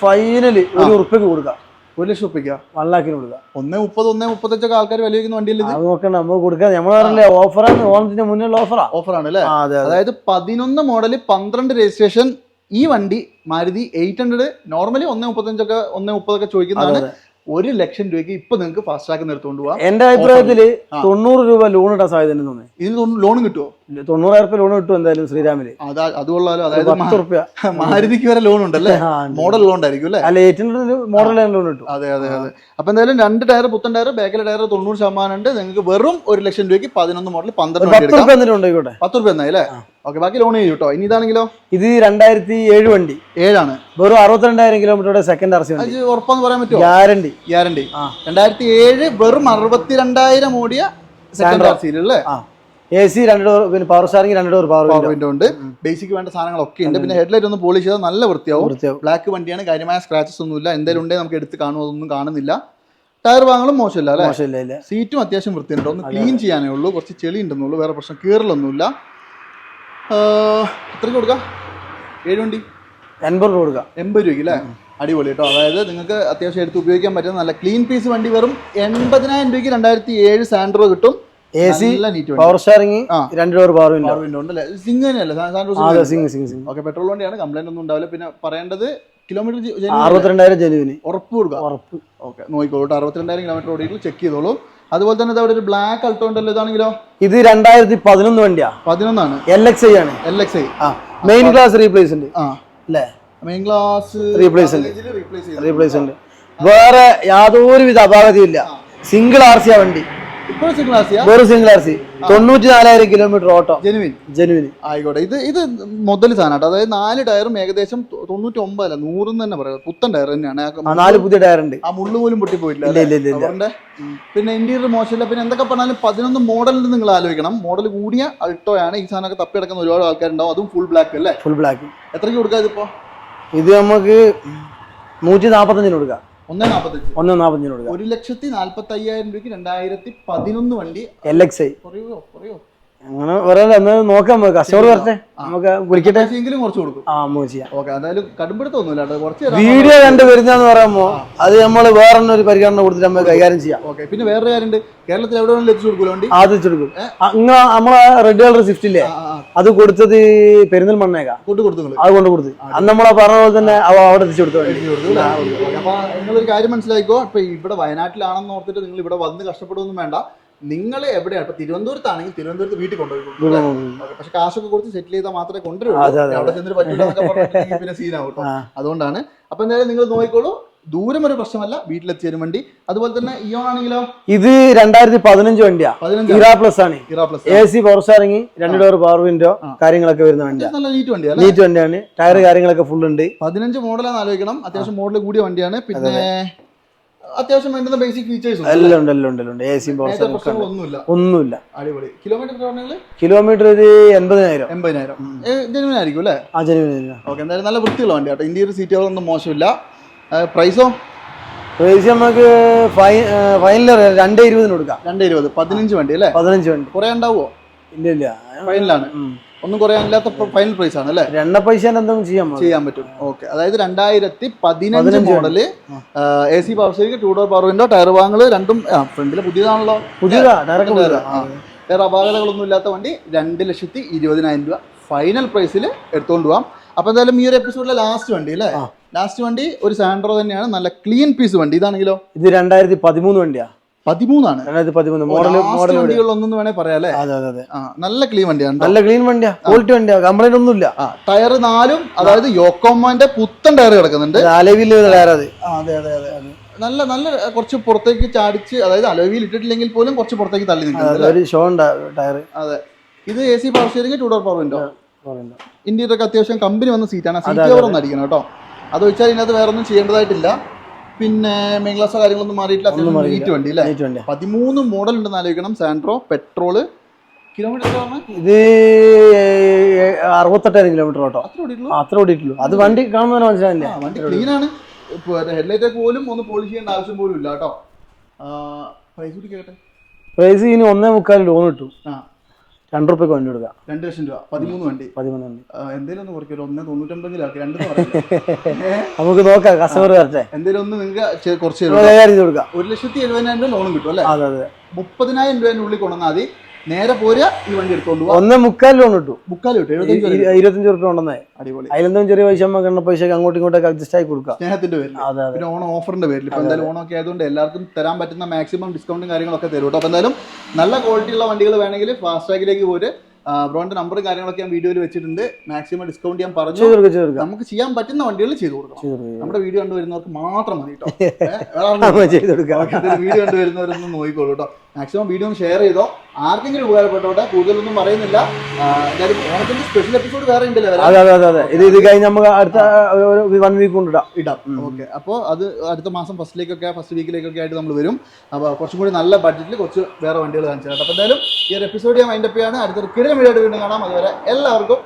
ഫൈനൽ ഒരു ഉറുപ്പ്യക്ക് കൊടുക്കാം. ഒരു ലക്ഷം ഉറുപ്പിക്ക വൺ ലാഖിന് കൊടുക്കാം. ഒന്നേ മുപ്പത് ഒന്നേ മുപ്പത്തഞ്ചൊക്കെ ആൾക്കാർ വില വയ്ക്കുന്ന വണ്ടിയിൽ അത് നോക്കണ്ട നമ്മൾ കൊടുക്കാം. നമ്മൾ പറഞ്ഞില്ലേ ഓഫറാണ് ഓണത്തിന്റെ മുന്നിലുള്ള ഓഫറാ ഓഫറാണ് അല്ലേ അതെ അതെ. അതായത് പതിനൊന്ന് മോഡൽ പന്ത്രണ്ട് രജിസ്ട്രേഷൻ ഈ വണ്ടി മാരുതി എയ്റ്റ് ഹൺഡ്രഡ് നോർമലി ഒന്നേ മുപ്പത്തഞ്ചൊക്കെ ഒന്നേ മുപ്പതൊക്കെ ചോദിക്കുന്നതാണ്. ഒരു ലക്ഷം രൂപയ്ക്ക് ഇപ്പൊ നിങ്ങൾക്ക് ഫാസ്റ്റ് ട്രാക്ക് നിർത്തുകൊണ്ട് പോവാം. എന്റെ അഭിപ്രായത്തിൽ തൊണ്ണൂറ് രൂപ ലോൺ ഇടാൻ സാധ്യത തോന്നുന്നു. ഇതിന് ലോൺ കിട്ടുമോ തൊണ്ണൂറായിരം ലോൺ കിട്ടും എന്തായാലും ശ്രീരാമിൽ. അതാ അതുകൊള്ളാലോ അതായത് പത്ത് റുപ്യ മാരുതിക്ക് വരെ ലോൺ ഉണ്ടല്ലേ? മോഡൽ ലോൺ ആയിരിക്കും അല്ലേ? അല്ല എയ്റ്റിന്റെ മോഡൽ ലോൺ കിട്ടും. അതെ അതെ അതെ. അപ്പൊ എന്തായാലും രണ്ട് ടയർ പുത്തൻ ടയർ ബാക്കിലെ ടയർ തൊണ്ണൂറ് ശതമാനം ഉണ്ട്. നിങ്ങൾക്ക് വെറും ഒരു ലക്ഷം രൂപയ്ക്ക് പതിനൊന്ന് മോഡൽ പന്ത്രണ്ട് പത്ത് റുപ്യ ഉണ്ടായിക്കോട്ടെ പത്ത് റുപ്യ എന്നായി അല്ലേ? ഓക്കെ ബാക്കി ലോൺ ചെയ്യും കേട്ടോ. ഇനി ഇതാണെങ്കിലോ? ഇത് രണ്ടായിരത്തി ഏഴ് വണ്ടി. ഏഴാണ്. വെറും അറുപത്തിരണ്ടായിരം കിലോമീറ്റർ സെക്കൻഡ് ആർ സി അത് ഉറപ്പാന്ന് പറയാൻ പറ്റുമോ? Guarantee guarantee. രണ്ടായിരത്തി ഏഴ് വെറും അറുപത്തിരണ്ടായിരം ഓടിയ സെക്കൻഡ് ആർ സീരിയൽ അല്ലേ? ആ. എ സി രണ്ട് ഡോർ പിന്നെ പവർ സ്റ്റാറിംഗ് രണ്ട് ഡോർ പവർ പവർ വിൻഡോ ഉണ്ട്. ബേസിക് വേണ്ട സാധനങ്ങളൊക്കെ ഉണ്ട്. പിന്നെ ഹെഡ്ലൈറ്റ് ഒന്ന് പോളിഷ് ചെയ്താൽ നല്ല വൃത്തിയാവും. ബ്ലാക്ക് വണ്ടിയാണ്. കാര്യമായ സ്ക്രാച്ചസ് ഒന്നും ഇല്ല എന്തെങ്കിലും ഉണ്ടെങ്കിൽ നമുക്ക് എടുത്ത് കാണുമോ അതൊന്നും കാണുന്നില്ല. ടയർ വാങ്ങലും മോശമില്ല അല്ലേ? സീറ്റും അത്യാവശ്യം വൃത്തിയുണ്ട്. ഒന്ന് ക്ലീൻ ചെയ്യാനേ ഉള്ളൂ. കുറച്ച് ചെളി ഉണ്ടെന്നുള്ളൂ വേറെ പ്രശ്നം കീറലൊന്നുമില്ല. എത്രയ്ക്ക് കൊടുക്കാം? ഏഴ് വണ്ടി? എൺപത് രൂപ കൊടുക്കാം. എൺപത് രൂപയ്ക്ക് അല്ലേ? അടിപൊളി കേട്ടോ. അതായത് നിങ്ങൾക്ക് അത്യാവശ്യം എടുത്ത് ഉപയോഗിക്കാൻ പറ്റുന്ന നല്ല ക്ലീൻ പീസ് വണ്ടി വെറും എൺപതിനായിരം രൂപയ്ക്ക് രണ്ടായിരത്തി ഏഴ് സാൻഡ്രോ കിട്ടും. എ സി പവർ സ്റ്റാറിംഗ് ആ. രണ്ട് ഡോർ പവർ വിൻഡോ ഉണ്ട് അല്ലേ? സിംഗ് തന്നെയല്ലേ? സിംഗ് സിംഗ് സിംഗ് ഓക്കെ പെട്രോൾ വണ്ടിയാണ്. കംപ്ലൈന്റ് ഒന്നും ഉണ്ടാവില്ല. പിന്നെ പറയേണ്ടത് കിലോമീറ്റർ അറുപത്തിരണ്ടായിരം ജനുവിന് ഉറപ്പ് കൊടുക്കുക. ഉറപ്പ്. ഓക്കെ നോക്കിക്കോളൂ. അറുപത്തിരണ്ടായിരം കിലോമീറ്റർ ഓടിയിട്ട് ചെക്ക് ചെയ്തോളൂ. അതുപോലെ തന്നെ ഇതവിടെ ഒരു ബ്ലാക്ക് അൾട്ടോ ഉണ്ടല്ലോ ഇതാണെങ്കിലോ? ഇത് രണ്ടായിരത്തി പതിനൊന്ന് വണ്ടിയാ. പതിനൊന്നാണ്. എൽ എക്സ് ഐ ആണ്. എൽ എക്സ് ഐ ആ മെയിൻ ക്ലാസ് റീപ്ലേസ് ഉണ്ട്. ആ. അല്ലേ? മെയിൻ ക്ലാസ് Replace ഉണ്ട്. റീപ്ലേസ് റീപ്ലേസ് ഉണ്ട്. വേറെ യാതൊരുവിധ അപാകതയും ഇല്ല. സിംഗിൾ ആർ സി ആ വണ്ടി. വെറും സിംഗിൾ ആർ സി തൊണ്ണൂറ്റി നാലായിരം കിലോമീറ്റർ ഓട്ടോ. ജെനുവിൻ. ജനുവിന്. ആയിക്കോട്ടെ. ഇത് ഇത് മുതൽ സാധനം അതായത് നാല് ടയറും ഏകദേശം തൊണ്ണൂറ്റി ഒമ്പതല്ല നൂറെന്ന് തന്നെ പറയാം. പുത്തൻ ടയർ തന്നെയാണ്. നാല് പുതിയ ടയർ ഉണ്ട്. ആ മുള്ളു പോലും ഇല്ല ഇല്ല പിന്നെ ഇന്റീരിയർ മോശമില്ല. പിന്നെ എന്തൊക്കെ പറഞ്ഞാലും പതിനൊന്ന് മോഡലിൽ നിങ്ങൾ ആലോചിക്കണം. മോഡൽ കൂടിയ അൾട്ടോ ആണ്. ഈ സാധനമൊക്കെ തപ്പി കിടക്കുന്ന ഒരുപാട് ആൾക്കാരുണ്ടാവും. അതും ഫുൾ ബ്ലാക്ക് അല്ലേ? ഫുൾ ബ്ലാക്ക് എത്രയ്ക്ക് കൊടുക്കാം ഇതിപ്പോ? ഇത് നമുക്ക് നൂറ്റി നാൽപ്പത്തഞ്ചിന് കൊടുക്കാം. ഒന്നേ നാൽപ്പത്തഞ്ച് ഒന്ന് നാൽപ്പത്തഞ്ചിന് കൊടുക്കാം. ഒരു ലക്ഷത്തി നാല്പത്തി അയ്യായിരം രൂപയ്ക്ക് രണ്ടായിരത്തി പതിനൊന്ന് വണ്ടി. എൽ എക്സ് ഐ കുറയോ കുറയോ. അങ്ങനെ പറയാതെ അന്ന് നോക്കാം നമുക്ക്. കസ്റ്റമർ വരട്ടെ. നമുക്ക് വിളിക്കട്ടെ? എങ്കിലും കുറച്ച് കൊടുക്കും. ആ നമുക്ക് ചെയ്യാം. ഓക്കെ എന്തായാലും കടുംപിടുത്തൊന്നുമില്ല കുറച്ച് വീഡിയോ കണ്ട് വരുന്നതെന്ന് പറയുമ്പോൾ അത് നമ്മൾ വേറെ ഒരു പരിഗണന കൊടുത്തിട്ട് നമ്മൾ കൈകാര്യം ചെയ്യാം. ഓക്കെ പിന്നെ വേറെ കാര്യമുണ്ട്. കേരളത്തിൽ എവിടെ വേണമെങ്കിലും എത്തിച്ചു കൊടുക്കുമല്ലോ വണ്ടി? കൊടുക്കും. നമ്മളെ റെഡ് കളർ സ്വിഫ്റ്റ് ഇല്ലേ. അത് കൊടുത്തത് പെരുന്തൽമണ്ണേക്കാ കൊണ്ട് കൊടുത്തു അത് കൊണ്ട് കൊടുത്തു. അന്ന് നമ്മളെ പറഞ്ഞ പോലെ തന്നെ അവ അവിടെ എത്തിച്ചു കൊടുത്തു അപ്പൊ നിങ്ങളൊരു കാര്യം മനസ്സിലാക്കിക്കോ. ഇപ്പൊ ഇവിടെ വയനാട്ടിലാണെന്ന് ഓർത്തിട്ട് നിങ്ങൾ ഇവിടെ വന്ന് കഷ്ടപ്പെടുമൊന്നും വേണ്ട. നിങ്ങൾ എവിടെയാണ് ഇപ്പൊ തിരുവനന്തപുരത്താണെങ്കിൽ തിരുവനന്തപുരത്ത് വീട്ടിൽ കൊണ്ടുപോയി പക്ഷെ കാശൊക്കെ കൊടുത്ത് സെറ്റിൽ ചെയ്താൽ മാത്രമേ കൊണ്ടുവരുള്ളൂ. അതെ, അതെ, അവിടെ ചെന്നിട്ട് പറ്റില്ല എന്നൊക്കെ പിന്നെ സീനാവും അതുകൊണ്ടാണ്. അപ്പൊ എന്തായാലും നിങ്ങൾ നോക്കിക്കോളൂ. ദൂരം ഒരു പ്രശ്നമല്ല വീട്ടിലെത്തിയാലും വണ്ടി. അതുപോലെ തന്നെ ഇയോൺ ആണെങ്കിലോ? ഇത് രണ്ടായിരത്തി പതിനഞ്ച് വണ്ടിയാ ഇറാ പ്ലസ് ആണ്. Era plus A C power steering രണ്ട് ഡോർ പവർ വിൻഡോ കാര്യങ്ങളൊക്കെ വരുന്ന വണ്ടി നല്ല നീറ്റ് വണ്ടിയാണ് നീറ്റ് വണ്ടിയാണ്. ടയർ കാര്യങ്ങളൊക്കെ ഫുൾ ഉണ്ട്. പതിനഞ്ച് മോഡലാന്ന് ആലോചിക്കണം. അത്യാവശ്യം മോഡൽ കൂടിയ വണ്ടിയാണ്. പിന്നെ അത്യാവശ്യം വേണ്ടുന്ന ബേസിക് ഫീച്ചേഴ്സ് എല്ലാം ഉണ്ട് എല്ലാം ഉണ്ട് എല്ലാം എ പ്രശ്നങ്ങളൊന്നുമില്ല. ഒന്നുമില്ല. അടിപൊളി. കിലോമീറ്റർ കിലോമീറ്റർ ഒരു എൺപതിനായിരം. എൺപതിനായിരം. ജെനുവിൻ ആയിരിക്കും അല്ലേ? ആ ഓക്കെ എന്തായാലും നല്ല വൃത്തിയുള്ള വണ്ടി കേട്ടോ. ഇന്ത്യയുടെ സീറ്റുകളൊന്നും മോശമില്ല. പ്രൈസോ പ്രൈസ് നമുക്ക് ഫൈനൽ രണ്ടേ ഇരുപതിന് കൊടുക്കാം. രണ്ടേ ഇരുപത്. പതിനഞ്ച് വണ്ടി അല്ലേ? പതിനഞ്ച് വണ്ടി. കുറേ ഉണ്ടാവുമോ? ഇല്ല ഇല്ല. ഫൈനലാണ്. ഒന്നും കുറയാനില്ലാത്ത ഫൈനൽ പ്രൈസ് ആണ് അല്ലേ? രണ്ട പൈസ എന്തെങ്കിലും ചെയ്യാൻ ചെയ്യാൻ പറ്റും. ഓക്കെ അതായത് രണ്ടായിരത്തി പതിനഞ്ച് model A C power steering two door power window tyre വാങ്ങൽ രണ്ടും ഫ്രണ്ടിൽ പുതിയതാണല്ലോ. പുതിയതാ. വേറെ അപാകതകളൊന്നും ഇല്ലാത്ത വണ്ടി രണ്ട് ലക്ഷത്തി ഇരുപതിനായിരം രൂപ. ഫൈനൽ പ്രൈസിൽ എടുത്തുകൊണ്ട് പോവാം. അപ്പൊ എന്തായാലും ഈ ഒരു എപ്പിസോഡിലെ ലാസ്റ്റ് വണ്ടി അല്ലേ? ലാസ്റ്റ് വണ്ടി ഒരു സാൻഡ്രോ തന്നെയാണ്. നല്ല ക്ലീൻ പീസ് വണ്ടി. ഇതാണെങ്കിലോ? ഇത് രണ്ടായിരത്തി പതിമൂന്ന് വണ്ടിയാ. പതിമൂന്നാണ്. രണ്ടായിരത്തി പതിമൂന്ന്. മോഡൽ മോഡൽ വണ്ടികളൊന്നും വേണേ പറയാല്ലേ അതെ അതെ അതെ. നല്ല ക്ലീൻ വണ്ടിയാണ് നല്ല ക്ലീൻ വണ്ടിയാ. ക്വാളിറ്റി വണ്ടിയാ. കംപ്ലൈന്റ് ഒന്നുമില്ല. ഇല്ല ടയർ നാലും അതായത് യോക്കോമാന്റെ പുത്തൻ ടയർ കിടക്കുന്നുണ്ട്. അലവിൽ ടയർ അത്. അതെ അതെ അതെ നല്ല നല്ല കുറച്ച് പുറത്തേക്ക് ചാടിച്ച് അതായത് അലോവിയിൽ ഇട്ടിട്ടില്ലെങ്കിൽ പോലും കുറച്ച് പുറത്തേക്ക് തള്ളി നിൽക്കും ഒരു ഷോ ടയർ അതെ. ഇത് A C power steering two door power ഉണ്ടോ ഇന്ത്യയുടെ ഒക്കെ അത്യാവശ്യം കമ്പനി വന്ന സീറ്റാണ് സീറ്റ് കവർ ഒന്ന് അടിക്കണം കേട്ടോ അത് വെച്ചാൽ ഇതിനകത്ത് വേറെ ഒന്നും ചെയ്യേണ്ടതായിട്ടില്ല. പിന്നെ മെയിൻ കാര്യങ്ങളൊന്നും മാറിയിട്ടില്ല. അത്യാവശ്യം നീറ്റ് വണ്ടി അല്ലേ? നീറ്റ് വണ്ടിയാ പതിമൂന്ന് മോഡൽ ഉണ്ടെന്ന് ആലോചിക്കണം. സാൻഡ്രോ പെട്രോൾ കിലോമീറ്റർ എത്ര പറഞ്ഞേ? ഇത് അറുപത്തെട്ടായിരം കിലോമീറ്റർ ഓട്ടോ. അത്ര ഓടിയിട്ടുള്ളൂ? അത്ര ഓടിയിട്ടുള്ളൂ. അത് വണ്ടി കാണുന്ന മനസ്സിലായില്ലേ? ആ വണ്ടി ക്ലീൻ ആണ്. ഹെഡ്ലൈറ്റ് പോലും ഒന്ന് പോളിഷ് ചെയ്യേണ്ട ആവശ്യം പോലും ഇല്ല കേട്ടോ. പ്രൈസ് കൂടി കേട്ടെ പ്രൈസ് ഇനി ഒന്നേ മുക്കാൽ ലോൺ കിട്ടും. ആ. രണ്ട് രൂപയ്ക്ക് വണ്ടി കൊടുക്കുക രണ്ട് ലക്ഷം രൂപ. പതിമൂന്ന് വണ്ടി. പതിമൂന്ന് വണ്ടി. എന്തെങ്കിലും ഒന്ന് കുറയ്ക്കും. ഒന്നേ തൊണ്ണൂറ്റൊമ്പതിലാക്കി രണ്ട് നമുക്ക് നോക്കാം കസ്റ്റമർ വരട്ടെ. എന്തെങ്കിലും ഒന്ന് നിങ്ങൾക്ക് കുറച്ച് ഒരു ലക്ഷത്തി എഴുപതിനായിരം രൂപ ലോണും കിട്ടും അല്ലേ? അതെ അതെ. മുപ്പതിനായിരം രൂപേന്റെ ഉള്ളിൽ കൊണ്ടുവന്നാൽ മതി. നേരെ പോരുക ഈ വണ്ടി എടുത്തോണ്ട് പോവാ. ഒന്നേ മുക്കാൽ ലോൺ കിട്ടും മുക്കാൽ കിട്ടും ഇരുപത്തഞ്ച് റുപ്യ ഉണ്ടെന്നേ അടിപൊളി. അതിലെന്തും ചെറിയ പൈസ എണ്ണ പൈസ അങ്ങോട്ടും ഇങ്ങോട്ടൊക്കെ അഡ്ജസ്റ്റ് ആയി കൊടുക്കാം സ്നേഹത്തിന്റെ പേരിൽ പിന്നെ ഓണം ഓഫറിന്റെ പേരിൽ ഇപ്പൊ എന്തായാലും ഓണൊക്കെ ആയതുകൊണ്ട് എല്ലാവർക്കും തരാൻ പറ്റുന്ന മാക്സിമം ഡിസ്കൗണ്ടും കാര്യങ്ങളൊക്കെ തരും കേട്ടോ. അപ്പൊ എന്തായാലും നല്ല ക്വാളിറ്റി ഉള്ള വണ്ടികൾ വേണമെങ്കിൽ ഫാസ്റ്റ് ട്രാക്കിലേക്ക് പോര്. ബ്രോന്റെ നമ്പറും കാര്യങ്ങളൊക്കെ ഞാൻ വീഡിയോയിൽ വെച്ചിട്ടുണ്ട്. മാക്സിമം ഡിസ്കൗണ്ട് ഞാൻ പറഞ്ഞു. നമുക്ക് ചെയ്യാൻ പറ്റുന്ന വണ്ടികൾ ചെയ്തു കൊടുക്കാം നമ്മുടെ വീഡിയോ കണ്ടുവരുന്നവർക്ക് മാത്രം മതി കേട്ടോ. വീഡിയോ കണ്ടുവരുന്നവരൊന്നും നോക്കിക്കോളൂ കേട്ടോ. മാക്സിമം വീഡിയോ ഒന്ന് ഷെയർ ചെയ്തോ. ആർക്കെങ്കിലും ഉപകാരപ്പെട്ടോട്ടെ കൂടുതലൊന്നും പറയുന്നില്ല. എന്തായാലും ഓണത്തിന്റെ സ്പെഷ്യൽ എപ്പിസോഡ് വേറെ ഉണ്ടല്ലോ അതെ അതെ അതെ അതെ. ഇത് ഇത് കഴിഞ്ഞ് നമുക്ക് അടുത്ത ഒരു വൺ വീക്ക് കൊണ്ട് ഇടാം. ഓക്കെ. അപ്പോൾ അത് അടുത്ത മാസം ഫസ്റ്റിലേക്കൊക്കെ ഫസ്റ്റ് വീക്കിലേക്കൊക്കെ ആയിട്ട് നമ്മൾ വരും. അപ്പോൾ കുറച്ചും കൂടി നല്ല ബഡ്ജറ്റിൽ കുറച്ച് വേറെ വണ്ടികൾ കാണിച്ചു കേട്ടോ അപ്പോൾ എന്തായാലും ഈ ഒരു എപ്പിസോഡ് ഞാൻ മൈൻഡപ്പ് ചെയ്യാണ്. അടുത്തൊരു കിടലം വീടായിട്ട് വീണ്ടും കാണാം. അതുവരെ എല്ലാവർക്കും